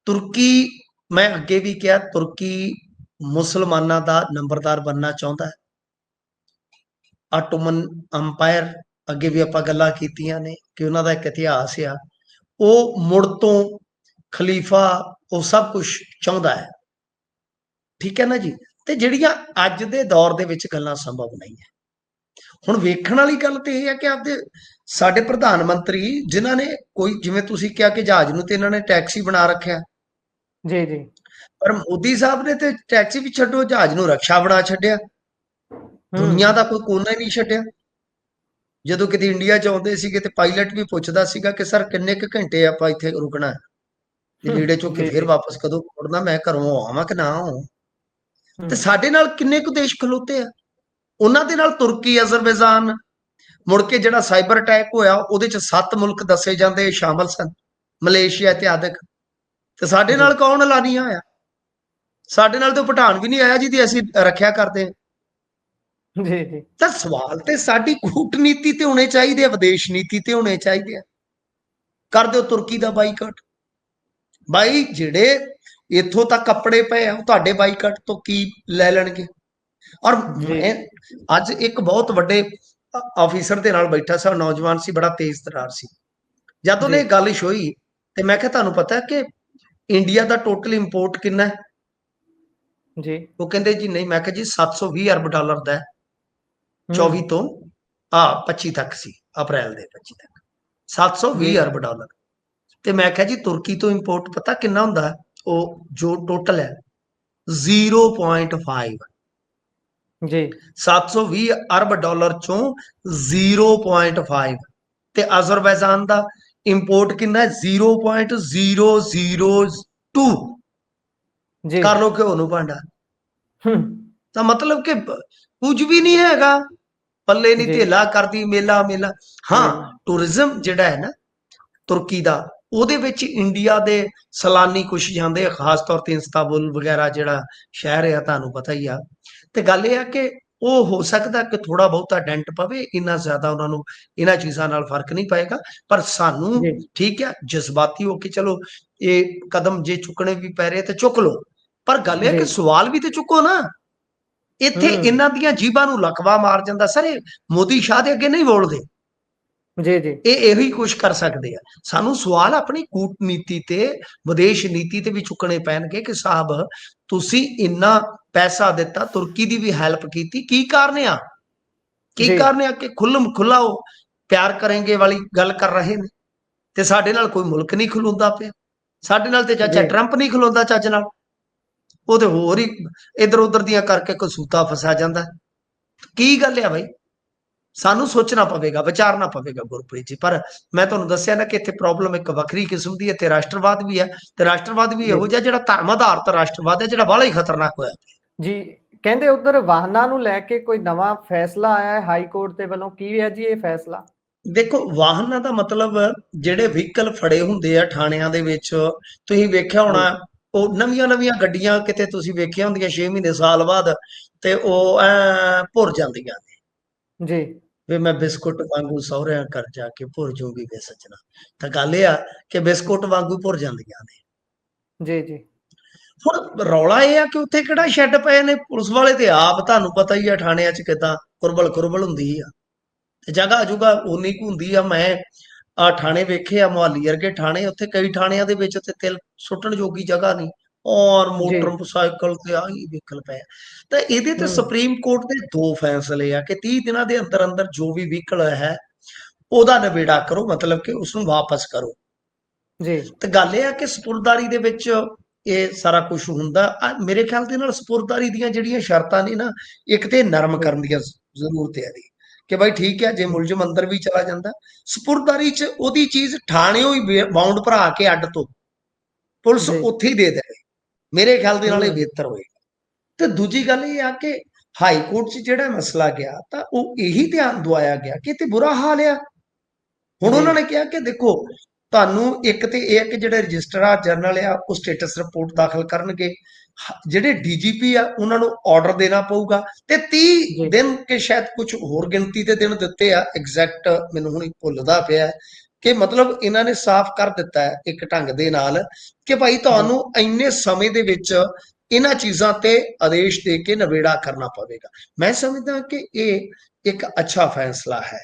ਤੁਰਕੀ, ਮੈਂ ਅੱਗੇ ਵੀ ਕਿਹਾ, ਤੁਰਕੀ ਮੁਸਲਮਾਨਾਂ ਦਾ ਨੰਬਰਦਾਰ ਬਣਨਾ ਚਾਹੁੰਦਾ ਹੈ। ਆਟੋਮਨ ਅੰਪਾਇਰ ਅੱਗੇ ਵੀ ਆਪਾਂ ਗੱਲਾਂ ਕੀਤੀਆਂ ਨੇ ਕਿ ਉਹਨਾਂ ਦਾ ਇੱਕ ਇਤਿਹਾਸ ਆ। ਉਹ ਮੁੜ ਤੋਂ ਖਲੀਫਾ ਉਹ ਸਭ ਕੁਝ ਚਾਹੁੰਦਾ ਹੈ। ਠੀਕ ਹੈ ਨਾ ਜੀ? ਤੇ ਜਿਹੜੀਆਂ ਅੱਜ ਦੇ ਦੌਰ ਦੇ ਵਿੱਚ ਗੱਲਾਂ ਸੰਭਵ ਨਹੀਂ ਹੈ। ਹੁਣ ਵੇਖਣ ਵਾਲੀ ਗੱਲ ਤੇ ਇਹ ਹੈ ਕਿ ਆਪਦੇ ਸਾਡੇ ਪ੍ਰਧਾਨ ਮੰਤਰੀ ਜਿਨ੍ਹਾਂ ਨੇ ਕੋਈ ਜਿਵੇਂ ਤੁਸੀਂ ਕਿਹਾ ਕਿ ਜਹਾਜ਼ ਨੂੰ ਤੇ ਇਹਨਾਂ ਨੇ ਟੈਕਸੀ ਬਣਾ ਰੱਖਿਆ। ਜੀ ਜੀ। ਪਰ ਮੋਦੀ ਸਾਹਿਬ ਨੇ ਤੇ ਟੈਕਸੀ ਵੀ ਛੱਡੋ ਜਹਾਜ਼ ਨੂੰ ਰਕਸ਼ਾ ਬਣਾ ਛੱਡਿਆ। ਦੁਨੀਆ ਦਾ ਕੋਈ ਕੋਨਾ ਹੀ ਨਹੀਂ ਛੱਡਿਆ। ਜਦੋਂ ਕਿਤੇ ਇੰਡੀਆ ਚ ਆਉਂਦੇ ਸੀਗੇ ਤੇ ਪਾਇਲਟ ਵੀ ਪੁੱਛਦਾ ਸੀਗਾ ਕਿ ਸਰ ਕਿੰਨੇ ਕੁ ਘੰਟੇ ਆਪਾਂ ਇੱਥੇ ਰੁਕਣਾ ਹੈ? ਤੇ ਨੇੜੇ ਚੁੱਕ ਕੇ ਫਿਰ। ਵਾਪਸ ਕਦੋਂ ਮੁੜਨਾ? ਮੈਂ ਘਰੋਂ ਆਵਾਂ ਕਿ ਨਾ ਆਵਾਂ? ਤੇ ਸਾਡੇ ਨਾਲ ਕਿੰਨੇ ਕੁ ਦੇਸ਼ ਖਲੋਤੇ ਆ? ਉਹਨਾਂ ਦੇ ਨਾਲ ਤੁਰਕੀ ਅਜ਼ਰਬੈਜਾਨ ਮੁੜ ਕੇ ਜਿਹੜਾ ਸਾਈਬਰ ਅਟੈਕ ਹੋਇਆ ਉਹਦੇ ਚ ਸੱਤ ਮੁਲਕ ਦੱਸੇ ਜਾਂਦੇ ਸ਼ਾਮਲ ਸਨ ਮਲੇਸ਼ੀਆ ਇਤਿਆਦਿਕ ਤੇ ਸਾਡੇ ਨਾਲ ਕੌਣ ਐਲਾਨੀਆਂ ਆਇਆ ਸਾਡੇ ਨਾਲ ਤਾਂ ਭੂਟਾਨ ਵੀ ਨਹੀਂ ਆਇਆ ਜਿਹਦੀ ਅਸੀਂ ਰੱਖਿਆ ਕਰਦੇ ਹਾਂ। ਜੀ। ਜੀ ਤਾਂ ਸਵਾਲ ਤੇ ਸਾਡੀ ਕੂਟਨੀਤੀ ਤੇ ਹੋਣੇ ਚਾਹੀਦੇ ਆ ਵਿਦੇਸ਼ ਨੀਤੀ ਤੇ ਹੋਣੇ ਚਾਹੀਦੇ ਆ। ਕਰ ਦਿਓ ਤੁਰਕੀ ਦਾ ਬਾਈਕਾਟ। ਬਾਈ ਜਿਹੜੇ ਇੱਥੋਂ ਤੱਕ ਕੱਪੜੇ ਪਏ ਆ ਉਹ ਤੁਹਾਡੇ ਬਾਈਕਾਟ ਤੋਂ ਕੀ ਲੈ ਲੈਣਗੇ? ਔਰ ਅੱਜ ਇੱਕ ਬਹੁਤ ਵੱਡੇ ਆਫੀਸਰ ਦੇ ਨਾਲ ਬੈਠਾ ਸੀ ਨੌਜਵਾਨ ਸੀ ਬੜਾ ਤੇਜ਼ ਤਰਾਰ ਸੀ। ਜਦ ਉਹਨੇ ਗੱਲ ਹੋਈ ਤੇ ਮੈਂ ਕਿਹਾ ਤੁਹਾਨੂੰ ਪਤਾ ਹੈ ਕਿ ਇੰਡੀਆ ਦਾ ਟੋਟਲ ਇੰਪੋਰਟ ਕਿੰਨਾ ਹੈ? ਜੀ। ਉਹ ਕਹਿੰਦੇ ਜੀ ਨਹੀਂ। ਮੈਂ ਕਿਹਾ ਜੀ 720 ਅਰਬ ਡਾਲਰ ਦਾ ਹੈ। 24 ਤੋਂ ਆ 25 ਤੱਕ ਸੀ ਅਪ੍ਰੈਲ ਦੇ 25 ਤੱਕ। 720 ਜੀ। ਅਰਬ ਡਾਲਰ। ਤੇ ਮੈਂ ਕਿਹਾ ਜੀ ਤੁਰਕੀ ਤੋਂ ਇੰਪੋਰਟ ਪਤਾ ਕਿੰਨਾ ਹੁੰਦਾ? ਉਹ ਜੋ ਟੋਟਲ ਹੈ 0.5 ਜੀ। 720 ਅਰਬ ਡਾਲਰ ਚੋਂ 0.5 ਤੇ ਅਜ਼ਰਬੈਜਾਨ ਦਾ ਇੰਪੋਰਟ ਕਿੰਨਾ ਹੈ? 0.002 ਜੀ। ਕਰ ਲੋ ਘਿਓ ਨੂੰ ਭਾਂਡਾ। ਤਾਂ ਮਤਲਬ ਕਿ ਕੁਝ ਵੀ ਨਹੀਂ ਹੈਗਾ। ਪੱਲੇ ਨਹੀਂ। ਢੇਲਾ ਕਰਦੀ ਮੇਲਾ ਮੇਲਾ ਹਾਂ। ਟੂਰਿਜ਼ਮ ਜਿਹੜਾ ਹੈ ਨਾ ਤੁਰਕੀ ਦਾ ਉਹਦੇ ਵਿੱਚ ਇੰਡੀਆ ਦੇ ਸਲਾਨੀ ਕੁਛ ਜਾਂਦੇ ਆ ਖਾਸ ਤੌਰ ਤੇ ਇਸਤਾਂਬੁਲ ਵਗੈਰਾ ਜਿਹੜਾ ਸ਼ਹਿਰ ਆ ਤੁਹਾਨੂੰ ਪਤਾ ਹੀ ਆ ਤੇ ਗੱਲ ਇਹ ਆ ਕਿ ਉਹ ਹੋ ਸਕਦਾ ਕਿ ਥੋੜਾ ਬਹੁਤਾ ਡੈਂਟ ਪਵੇ ਇੰਨਾ ਜ਼ਿਆਦਾ ਉਹਨਾਂ ਨੂੰ ਇਹਨਾਂ ਚੀਜ਼ਾਂ ਨਾਲ ਫ਼ਰਕ ਨਹੀਂ ਪਏਗਾ ਪਰ ਸਾਨੂੰ ਠੀਕ ਹੈ ਜਜ਼ਬਾਤੀ ਹੋ ਕੇ ਚਲੋ ਇਹ ਕਦਮ ਜੇ ਚੁੱਕਣੇ ਵੀ ਪੈ ਰਹੇ ਤੇ ਚੁੱਕ ਲਓ ਪਰ ਗੱਲ ਇਹ ਹੈ ਕਿ। ਸਵਾਲ ਵੀ ਤੇ ਚੁੱਕੋ ਨਾ ਇੱਥੇ। ਇਹਨਾਂ ਦੀਆਂ ਜੀਬਾਂ ਨੂੰ ਲਕਵਾ ਮਾਰ ਜਾਂਦਾ। ਸਰ ਇਹ ਮੋਦੀ ਸ਼ਾਹ ਦੇ ਅੱਗੇ ਨਹੀਂ ਬੋਲਦੇ। ਜੀ ਜੀ। ਇਹ ਇਹੋ ਹੀ ਕੁਝ ਕਰ ਸਕਦੇ ਆ। ਸਾਨੂੰ ਸਵਾਲ ਆਪਣੀ ਕੂਟਨੀਤੀ ਤੇ ਵਿਦੇਸ਼ ਨੀਤੀ ਤੇ ਵੀ ਚੁੱਕਣੇ ਪੈਣਗੇ ਕਿ ਸਾਹਿਬ ਤੁਸੀਂ ਇੰਨਾ ਪੈਸਾ ਦਿੱਤਾ ਤੁਰਕੀ ਦੀ ਵੀ ਹੈਲਪ ਕੀਤੀ। ਕੀ ਕਾਰਨ ਆ? ਕੀ। ਕਾਰਨ ਆ ਕਿ ਖੁੱਲਮ ਖੁੱਲਾ ਉਹ ਪਿਆਰ ਕਰਾਂਗੇ ਵਾਲੀ ਗੱਲ ਕਰ ਰਹੇ ਨੇ? ਤੇ ਸਾਡੇ ਨਾਲ ਕੋਈ ਮੁਲਕ ਨਹੀਂ ਖਲੋਂਦਾ ਪਿਆ। ਸਾਡੇ ਨਾਲ ਤੇ ਚਾਚਾ। ਟਰੰਪ ਨਹੀਂ ਖਲੋਂਦਾ ਚੱਜ ਨਾਲ। ਉਹ ਤੇ ਹੋਰ ਹੀ ਇਧਰ ਉਧਰ ਦੀਆਂ ਕਰਕੇ ਕਸੂਤਾ ਫਸਾ ਜਾਂਦਾ। ਕੀ ਗੱਲ ਆ ਬਈ? ਸਾਨੂੰ ਸੋਚਣਾ ਪਵੇਗਾ ਵਿਚਾਰਨਾ ਪਵੇਗਾ ਗੁਰਪ੍ਰੀਤ ਜੀ। ਪਰ ਮੈਂ ਤੁਹਾਨੂੰ ਦੱਸਿਆ ਨਾ ਕਿ ਇੱਥੇ ਪ੍ਰੋਬਲਮ ਇੱਕ ਵੱਖਰੀ ਕਿਸਮ ਦੀ ਹੈ ਤੇ ਰਾਸ਼ਟਰਵਾਦ ਵੀ ਹੈ। ਤੇ ਰਾਸ਼ਟਰਵਾਦ ਵੀ ਇਹੋ ਜਿਹਾ ਜਿਹੜਾ ਧਰਮ ਆਧਾਰਿਤ ਰਾਸ਼ਟਰਵਾਦ ਹੈ ਜਿਹੜਾ ਬੜਾ ਹੀ ਖਤਰਨਾਕ ਹੋਇਆ। ਜੀ ਕਹਿੰਦੇ ਉਧਰ ਵਾਹਨਾਂ ਨੂੰ ਲੈ ਕੇ ਕੋਈ ਨਵਾਂ ਫੈਸਲਾ ਆਇਆ ਹੈ ਹਾਈ ਕੋਰਟ ਦੇ ਵੱਲੋਂ। ਕੀ ਹੈ ਜੀ ਇਹ ਫੈਸਲਾ? ਦੇਖੋ ਵਾਹਨਾਂ ਦਾ ਮਤਲਬ ਜਿਹੜੇ ਵਹੀਕਲ ਫੜੇ ਹੁੰਦੇ ਆ ਥਾਣਿਆਂ ਦੇ ਵਿੱਚ ਤੁਸੀਂ ਵੇਖਿਆ ਹੋਣਾ ਉਹ ਨਵੀਆਂ ਨਵੀਆਂ ਗੱਡੀਆਂ ਕਿਤੇ ਤੁਸੀਂ ਵੇਖਿਆ ਹੁੰਦੀਆਂ 6 ਮਹੀਨੇ ਸਾਲ ਬਾਅਦ ਤੇ ਉਹ ਐ ਭੁਰ ਜਾਂਦੀਆਂ ਨੇ। ਜੀ। ਵੀ ਮੈਂ ਬਿਸਕੁਟ ਵਾਂਗੂ ਸਹੁਰਿਆਂ ਘਰ ਜਾ ਕੇ ਭੁਰ ਜੂਗੀ ਵੇ ਸੱਜਣਾ। ਤਾਂ ਗੱਲ ਇਹ ਆ ਕਿ ਬਿਸਕੁਟ ਵਾਂਗੂ ਭੁਰ ਜਾਂਦੀਆਂ ਨੇ। ਜੀ ਜੀ। ਹੁਣ ਰੌਲਾ ਇਹ ਆ ਕਿ ਉੱਥੇ ਕਿਹੜਾ ਸ਼ੈੱਡ ਪਏ ਨੇ? ਪੁਲਿਸ ਵਾਲੇ ਤੇ ਆਪ ਤੁਹਾਨੂੰ ਪਤਾ ਹੀ ਆ ਥਾਣਿਆਂ 'ਚ ਕਿਦਾਂ ਕੁਰਬਲ ਕੁਰਬਲ ਹੁੰਦੀ ਆ। ਤੇ ਜਗ੍ਹਾ ਜੁਗਾ ਉਨੀ ਕੁ ਹੁੰਦੀ ਆ ਮੈਂ ਆ ਥਾਣੇ ਵੇਖੇ ਆ ਮੁਹਾਲੀ ਵਰਗੇ ਥਾਣੇ ਉੱਥੇ ਕਈ ਥਾਣਿਆਂ ਦੇ ਵਿੱਚ ਤੇ ਤਿਲ ਸੁੱਟਣ ਜੋਗੀ ਜਗ੍ਹਾ ਨਹੀਂ। ਔਰ ਮੋਟਰਸਾਈਕਲ ਤੇ ਆ ਹੀ ਵਹੀਕਲ ਪਏ ਆ। ਤਾਂ ਇਹਦੇ ਤੇ। ਸੁਪਰੀਮ ਕੋਰਟ ਦੇ ਦੋ ਫੈਸਲੇ ਆ ਕਿ 30 ਦਿਨਾਂ ਦੇ ਅੰਦਰ ਅੰਦਰ ਜੋ ਵੀ ਵਹੀਕਲ ਹੈ ਉਹਦਾ ਨਿਬੇੜਾ ਕਰੋ ਮਤਲਬ ਕਿ ਉਸ ਨੂੰ ਵਾਪਸ ਕਰੋ। ਜੀ। ਤੇ ਗੱਲ ਇਹ ਆ ਕਿ ਸਪੁਰਦਾਰੀ ਦੇ ਵਿੱਚ ਇਹ ਸਾਰਾ ਕੁਝ ਹੁੰਦਾ। ਮੇਰੇ ਖਿਆਲ ਦੇ ਨਾਲ ਸਪੁਰਦਾਰੀ ਦੀਆਂ ਜਿਹੜੀਆਂ ਸ਼ਰਤਾਂ ਨੇ ਨਾ ਇੱਕ ਤੇ ਨਰਮ ਕਰਨ ਦੀ ਜ਼ਰੂਰਤ ਹੈ ਦੀ ਕਿ ਭਾਈ ਠੀਕ ਹੈ ਜੇ ਮੁਲਜ਼ਮ ਅੰਦਰ ਵੀ ਚਲਾ ਜਾਂਦਾ ਸਪੁਰਦਾਰੀ 'ਚ ਉਹਦੀ ਚੀਜ਼ ਥਾਣਿਓਂ ਹੀ ਬਾਉਂਡ ਭਰਾ ਕੇ ਅੱਡ ਤੋਂ ਪੁਲਿਸ। ਉੱਥੇ ਹੀ ਦੇ ਦੇਵੇ ਮੇਰੇ ਖਿਆਲ ਦੇ ਨਾਲ ਇਹ। ਬਿਹਤਰ ਹੋਏਗਾ ਤੇ ਦੂਜੀ ਗੱਲ ਇਹ ਆ ਕਿ ਹਾਈ ਕੋਰਟ 'ਚ ਜਿਹੜਾ ਮਸਲਾ ਗਿਆ ਤਾਂ ਉਹ ਇਹੀ ਧਿਆਨ ਦਵਾਇਆ ਗਿਆ ਕਿ ਤੇ ਬੁਰਾ ਹਾਲ ਆ ਹੁਣ। ਉਹਨਾਂ ਨੇ ਕਿਹਾ ਕਿ ਦੇਖੋ ਤੁਹਾਨੂੰ ਇੱਕ ਤੇ ਇਹ ਹੈ ਕਿ ਜਿਹੜੇ ਰਜਿਸਟਰਾਰ ਜਨਰਲ ਆ ਉਹ ਸਟੇਟਸ ਰਿਪੋਰਟ ਦਾਖਲ ਕਰਨਗੇ ਜਿਹੜੇ ਡੀਜੀਪੀ ਆ ਉਹਨਾਂ ਨੂੰ ਆਰਡਰ ਦੇਣਾ ਪਊਗਾ ਤੇ 30 ਜੀ। ਦਿਨ ਕੇ ਸ਼ਾਇਦ ਕੁਝ ਹੋਰ ਗਿਣਤੀ ਦੇ ਦਿਨ ਦਿੱਤੇ ਆ ਐਗਜ਼ੈਕਟ ਮੈਨੂੰ ਹੁਣ ਭੁੱਲਦਾ ਪਿਆ ਕਿ ਮਤਲਬ ਇਹਨਾਂ ਨੇ ਸਾਫ਼ ਕਰ ਦਿੱਤਾ ਹੈ ਇੱਕ ਢੰਗ ਦੇ ਨਾਲ ਕਿ ਭਾਈ ਤੁਹਾਨੂੰ ਇੰਨੇ ਸਮੇਂ ਦੇ ਵਿੱਚ ਇਹਨਾਂ ਚੀਜ਼ਾਂ ਤੇ ਆਦੇਸ਼ ਦੇ ਕੇ ਨਵੇੜਾ ਕਰਨਾ ਪਵੇਗਾ ਮੈਂ ਸਮਝਦਾ ਕਿ ਇਹ ਇੱਕ ਅੱਛਾ ਫੈਸਲਾ ਹੈ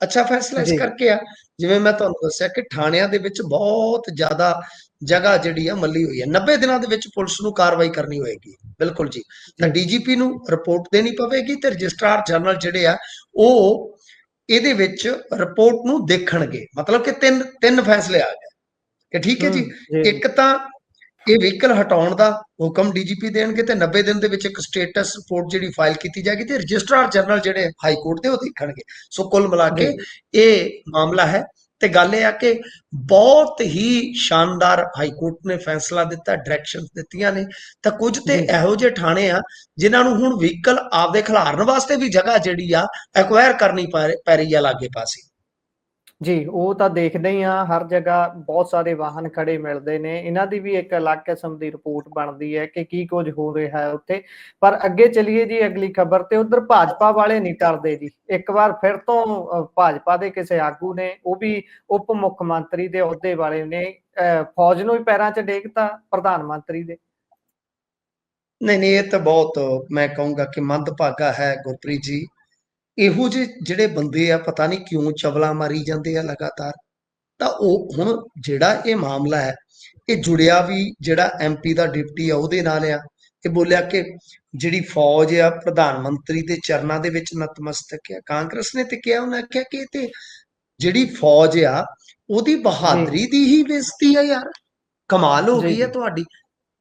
ਅੱਛਾ ਫੈਸਲਾ ਇਸ। ਕਰਕੇ ਆ ਜਿਵੇਂ ਮੈਂ ਤੁਹਾਨੂੰ ਦੱਸਿਆ ਕਿ ਥਾਣਿਆਂ ਦੇ ਵਿੱਚ ਬਹੁਤ ਜ਼ਿਆਦਾ ਜਗ੍ਹਾ ਜਿਹੜੀ ਆ ਮੱਲੀ ਹੋਈ ਹੈ। 90 ਦਿਨਾਂ ਦੇ ਵਿੱਚ ਪੁਲਿਸ ਨੂੰ ਕਾਰਵਾਈ ਕਰਨੀ ਹੋਏਗੀ। ਬਿਲਕੁਲ ਜੀ। ਤਾਂ। ਡੀਜੀਪੀ ਨੂੰ ਰਿਪੋਰਟ ਦੇਣੀ ਪਵੇਗੀ ਤੇ ਰਜਿਸਟਰਾਰ ਜਨਰਲ ਜਿਹੜੇ ਆ ਉਹ ਇਹਦੇ ਵਿੱਚ ਰਿਪੋਰਟ ਨੂੰ ਦੇਖਣਗੇ। ਮਤਲਬ ਕਿ ਤਿੰਨ ਤਿੰਨ ਫੈਸਲੇ ਆ ਗਏ। ਕਿ ਠੀਕ ਹੈ ਜੀ? ਇੱਕ ਤਾਂ ਇਹ ਵਹੀਕਲ ਹਟਾਉਣ ਦਾ ਹੁਕਮ ਡੀਜੀਪੀ ਦੇਣਗੇ ਤੇ 90 ਦਿਨ ਦੇ ਵਿੱਚ ਇੱਕ ਸਟੇਟਸ ਰਿਪੋਰਟ ਜਿਹੜੀ ਫਾਈਲ ਕੀਤੀ ਜਾਏਗੀ ਤੇ ਰਜਿਸਟਰਾਰ ਜਨਰਲ ਜਿਹੜੇ ਹਾਈ ਕੋਰਟ ਦੇ ਉਹ ਦੇਖਣਗੇ। ਸੋ ਕੁੱਲ ਮਿਲਾ ਕੇ ਇਹ ਮਾਮਲਾ ਹੈ। ਤੇ ਗੱਲ ਇਹ ਆ ਕਿ ਬਹੁਤ ਹੀ ਸ਼ਾਨਦਾਰ ਹਾਈ ਕੋਰਟ ਨੇ ਫੈਸਲਾ ਦਿੱਤਾ ਡਾਇਰੈਕਸ਼ਨਸ ਦਿੱਤੀਆਂ ਨੇ ਤਾਂ ਕੁਝ ਤੇ। ਇਹੋ ਜਿਹੇ ਥਾਣੇ ਆ ਜਿਨ੍ਹਾਂ ਨੂੰ ਹੁਣ ਵਹੀਕਲ ਆਪਦੇ ਖਿਲਾਰਨ ਵਾਸਤੇ ਵੀ ਜਗ੍ਹਾ ਜਿਹੜੀ ਆ ਐਕਵਾਇਰ ਕਰਨੀ ਪੈ ਰਹੀ ਆ ਲਾਗੇ ਪਾਸੇ ਜੀ ਉਹ ਤਾਂ ਦੇਖਦੇ ਹੀ ਆ ਹਰ ਜਗ੍ਹਾ ਬਹੁਤ ਸਾਰੇ ਵਾਹਨ ਖੜੇ ਮਿਲਦੇ ਨੇ। ਇਹਨਾਂ ਦੀ ਵੀ ਇੱਕ ਅਲੱਗ ਕਿਸਮ ਦੀ ਰਿਪੋਰਟ ਬਣਦੀ ਹੈ ਕਿ ਕੀ ਕੁਝ ਹੋ ਰਿਹਾ ਹੈ ਉੱਥੇ। ਪਰ ਅੱਗੇ ਚਲੀਏ ਜੀ ਅਗਲੀ ਖਬਰ ਤੇ ਉਧਰ ਭਾਜਪਾ ਵਾਲੇ ਨਹੀਂ ਟਲਦੇ ਜੀ। ਇੱਕ ਵਾਰ ਫਿਰ ਤੋਂ ਭਾਜਪਾ ਦੇ ਕਿਸੇ ਆਗੂ ਨੇ ਉਹ ਵੀ ਉਪ ਮੁੱਖ ਮੰਤਰੀ ਦੇ ਅਹੁਦੇ ਵਾਲੇ ਨੇ ਅ, ਫੌਜ ਨੂੰ ਵੀ ਪੈਰਾਂ 'ਚ ਡੇਕਤਾ ਪ੍ਰਧਾਨ ਮੰਤਰੀ ਦੇ। ਨਹੀਂ ਨਹੀਂ ਇਹ ਤਾਂ ਬਹੁਤ ਮੈਂ ਕਹੂੰਗਾ ਕਿ ਮੰਦਭਾਗਾ ਹੈ ਗੁਰਪ੍ਰੀਤ ਜੀ। ਇਹੋ ਜਿਹੇ ਜਿਹੜੇ ਬੰਦੇ ਆ ਪਤਾ ਨਹੀਂ ਕਿਉਂ ਚਵਲਾ ਮਾਰੀ ਜਾਂਦੇ ਆ ਲਗਾਤਾਰ। ਤਾਂ ਉਹ ਹੁਣ ਜਿਹੜਾ ਇਹ ਮਾਮਲਾ ਹੈ ਇਹ ਜੁੜਿਆ ਵੀ ਜਿਹੜਾ ਐਮਪੀ ਦਾ ਡਿਪਟੀ ਆ ਉਹਦੇ ਨਾਲ ਆ। ਇਹ ਬੋਲਿਆ ਕਿ ਜਿਹੜੀ ਫੌਜ ਆ ਪ੍ਰਧਾਨ ਮੰਤਰੀ ਦੇ ਚਰਨਾਂ ਦੇ ਵਿੱਚ ਨਤਮਸਤਕ ਆ। ਕਾਂਗਰਸ ਨੇ ਤੇ ਕਿਹਾ ਉਹਨਾਂ ਕਿਹਾ ਕਿ ਤੇ ਜਿਹੜੀ ਫੌਜ ਆ ਉਹਦੀ ਬਹਾਦਰੀ ਦੀ ਹੀ ਬੇਇੱਜ਼ਤੀ ਆ ਯਾਰ। ਕਮਾਲ ਹੋ ਗਈ ਹੈ। ਤੁਹਾਡੀ।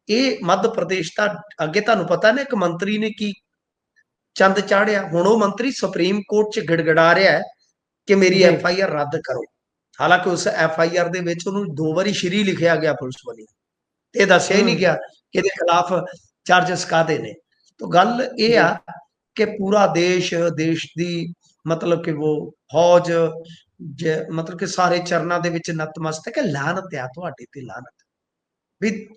ਇਹ ਮੱਧ ਪ੍ਰਦੇਸ਼ ਦਾ ਅੱਗੇ ਤੁਹਾਨੂੰ ਪਤਾ ਨਾ ਇੱਕ ਮੰਤਰੀ ਨੇ ਕੀ ਚੰਦ ਚਾੜਿਆ। ਹੁਣ ਉਹ ਮੰਤਰੀ ਸੁਪਰੀਮ ਕੋਰਟ 'ਚ ਗੜਗੜਾ ਰਿਹਾ ਹੈ ਕਿ ਮੇਰੀ। ਐਫ ਆਈ ਆਰ ਰੱਦ ਕਰੋ। ਹਾਲਾਂਕਿ ਉਸ ਐਫ ਆਈ ਆਰ ਦੇ ਵਿੱਚ ਉਹਨੂੰ ਦੋ ਵਾਰੀ ਸ਼੍ਰੀ ਲਿਖਿਆ ਗਿਆ ਪੁਲਿਸ ਵੱਲੋਂ ਤੇ ਦੱਸਿਆ ਹੀ ਨਹੀਂ। ਗਿਆ ਕਿ ਇਹਦੇ ਖਿਲਾਫ ਚਾਰजेस ਕਾਦੇ ਨੇ। ਤਾਂ ਗੱਲ ਇਹ ਆ ਕਿ ਪੂਰਾ ਦੇਸ਼ ਦੇਸ਼ ਦੀ ਮਤਲਬ ਕਿ ਉਹ ਫੌਜ ਜ- ਮਤਲਬ ਕਿ ਸਾਰੇ ਚਰਨਾਂ ਦੇ ਵਿੱਚ ਨਤਮਸਤਕ ਹੈ ਲਾਹਨਤ ਆ ਤੁਹਾਡੇ ਤੇ ਲਾਹਨਤ। ਵੀ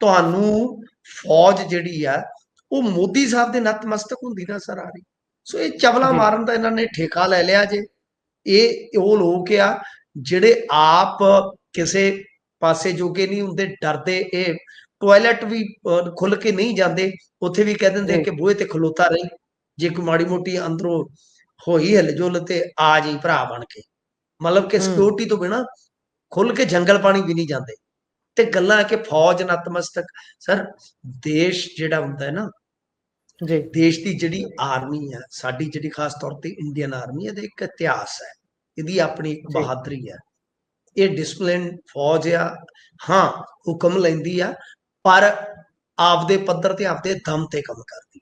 ਤੁਹਾਨੂੰ ਫੌਜ ਜਿਹੜੀ ਆ ਉਹ ਮੋਦੀ ਸਾਹਿਬ ਦੇ ਨਤਮਸਤਕ ਹੁੰਦੀ ਨਜ਼ਰ ਆ ਰਹੀ ਸੋ ਇਹ ਚਵਲਾ। ਮਾਰਨ ਦਾ ਇਹਨਾਂ ਨੇ ਠੇਕਾ ਲੈ ਲਿਆ ਜੇ। ਇਹ ਉਹ ਲੋਕ ਆ ਜਿਹੜੇ ਆਪ ਕਿਸੇ ਪਾਸੇ ਜੋਗੇ ਨਹੀਂ ਹੁੰਦੇ ਡਰਦੇ। ਇਹ ਟਾਇਲਟ ਵੀ ਖੁੱਲ ਕੇ ਨਹੀਂ ਜਾਂਦੇ। ਉੱਥੇ ਵੀ ਕਹਿ ਦਿੰਦੇ। ਕਿ ਬੂਹੇ ਤੇ ਖਲੋਤਾ ਰਹੀ। ਜੇ ਕੋਈ ਮਾੜੀ ਮੋਟੀ ਅੰਦਰੋਂ ਹੋਈ ਹਿਲਜੁਲ ਤੇ ਆ ਜੀ ਭਰਾ ਬਣ ਕੇ। ਮਤਲਬ ਕਿ। ਸਿਕਿਉਰਿਟੀ ਤੋਂ ਬਿਨਾ ਖੁੱਲ ਕੇ ਜੰਗਲ ਪਾਣੀ ਵੀ ਨਹੀਂ ਜਾਂਦੇ। ਤੇ ਗੱਲਾਂ ਕਿ ਫੌਜ ਨਤਮਸਤਕ ਸਰ ਦੇਸ਼ ਜਿਹੜਾ ਹੁੰਦਾ ਹੈ ਨਾ ਜੀ। ਦੇਸ਼ ਦੀ ਜਿਹੜੀ ਆਰਮੀ ਹੈ ਸਾਡੀ ਜਿਹੜੀ ਖਾਸ ਤੌਰ ਤੇ ਇੰਡੀਅਨ ਆਰਮੀ ਇਹਦਾ ਇੱਕ ਇਤਿਹਾਸ ਹੈ ਇਹਦੀ ਆਪਣੀ ਇੱਕ। ਬਹਾਦਰੀ ਹੈ ਇਹ ਡਿਸਪਲਿਨ ਫੌਜ ਆ। ਹਾਂ ਹੁਕਮ ਲੈਂਦੀ ਆ ਪਰ ਆਪਦੇ ਪੱਧਰ ਤੇ ਆਪਦੇ ਦਮ ਤੇ ਕੰਮ ਕਰਦੀ।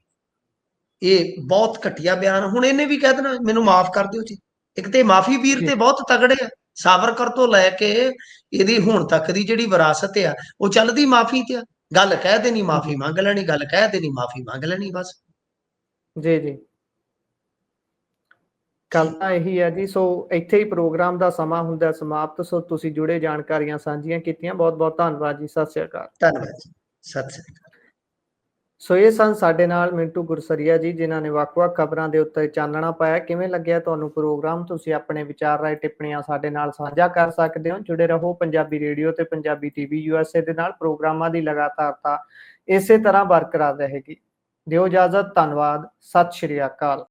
ਇਹ ਬਹੁਤ ਘਟੀਆ ਬਿਆਨ ਹੁਣ ਇਹਨੇ ਵੀ ਕਹਿ ਦੇਣਾ ਮੈਨੂੰ ਮਾਫ ਕਰ ਦਿਓ ਜੀ। ਇੱਕ ਤੇ ਮਾਫੀ ਵੀਰ। ਤੇ ਬਹੁਤ ਤਗੜੇ ਆ। ਸਾਵਰਕਰ ਤੋਂ ਲੈ ਕੇ ਇਹਦੀ ਹੁਣ ਤੱਕ ਦੀ ਜਿਹੜੀ ਵਿਰਾਸਤ ਆ ਉਹ ਚੱਲਦੀ ਮਾਫੀ ਤੇ ਆ। ਗੱਲ ਕਹਿ ਦੇਣੀ ਮਾਫੀ ਮੰਗ ਲੈਣੀ ਗੱਲ ਕਹਿ ਦੇਣੀ ਮਾਫੀ ਮੰਗ ਲੈਣੀ ਬਸ। ਜੀ ਜੀ। ਕੱਲ ਤਾਂ ਇਹੀ ਹੈ ਜੀ ਸੋ ਇੱਥੇ ਹੀ ਪ੍ਰੋਗਰਾਮ ਦਾ ਸਮਾਂ ਹੁੰਦਾ ਸਮਾਪਤ ਸੋ ਤੁਸੀਂ ਜੁੜੇ ਜਾਣਕਾਰੀਆਂ ਸਾਂਝੀਆਂ ਕੀਤੀਆਂ। ਬਹੁਤ ਬਹੁਤ ਧੰਨਵਾਦ ਜੀ ਸਤਿ ਸ਼੍ਰੀ ਅਕਾਲ। ਧੰਨਵਾਦ ਜੀ ਸਤਿ ਸ੍ਰੀ ਅਕਾਲ। ਸੋ ਇਹ ਸਨ ਸਾਡੇ ਨਾਲ ਮਿੰਟੂ ਗੁਰਸਰੀਆ ਜੀ, ਜਿਨ੍ਹਾਂ ਨੇ ਵੱਖ-ਵੱਖ ਖਬਰਾਂ ਦੇ ਉੱਤੇ ਚਾਨਣਾ ਪਾਇਆ। ਕਿਵੇਂ ਲੱਗਿਆ ਤੁਹਾਨੂੰ ਪ੍ਰੋਗਰਾਮ? ਤੁਸੀਂ ਆਪਣੇ ਵਿਚਾਰ ਰਾਏ ਟਿੱਪਣੀਆਂ ਸਾਡੇ ਨਾਲ ਸਾਂਝਾ ਕਰ ਸਕਦੇ ਹੋ। ਜੁੜੇ ਰਹੋ ਪੰਜਾਬੀ ਰੇਡੀਓ ਤੇ ਪੰਜਾਬੀ ਟੀਵੀ ਯੂਐਸਏ ਦੇ ਨਾਲ। ਪ੍ਰੋਗਰਾਮਾਂ ਦੀ ਲਗਾਤਾਰਤਾ ਇਸੇ ਤਰ੍ਹਾਂ ਬਰਕਰਾਰ ਰਹੇਗੀ। ਦਿਓ ਇਜਾਜ਼ਤ, ਧੰਨਵਾਦ। ਸਤਿ ਸ਼੍ਰੀ ਅਕਾਲ।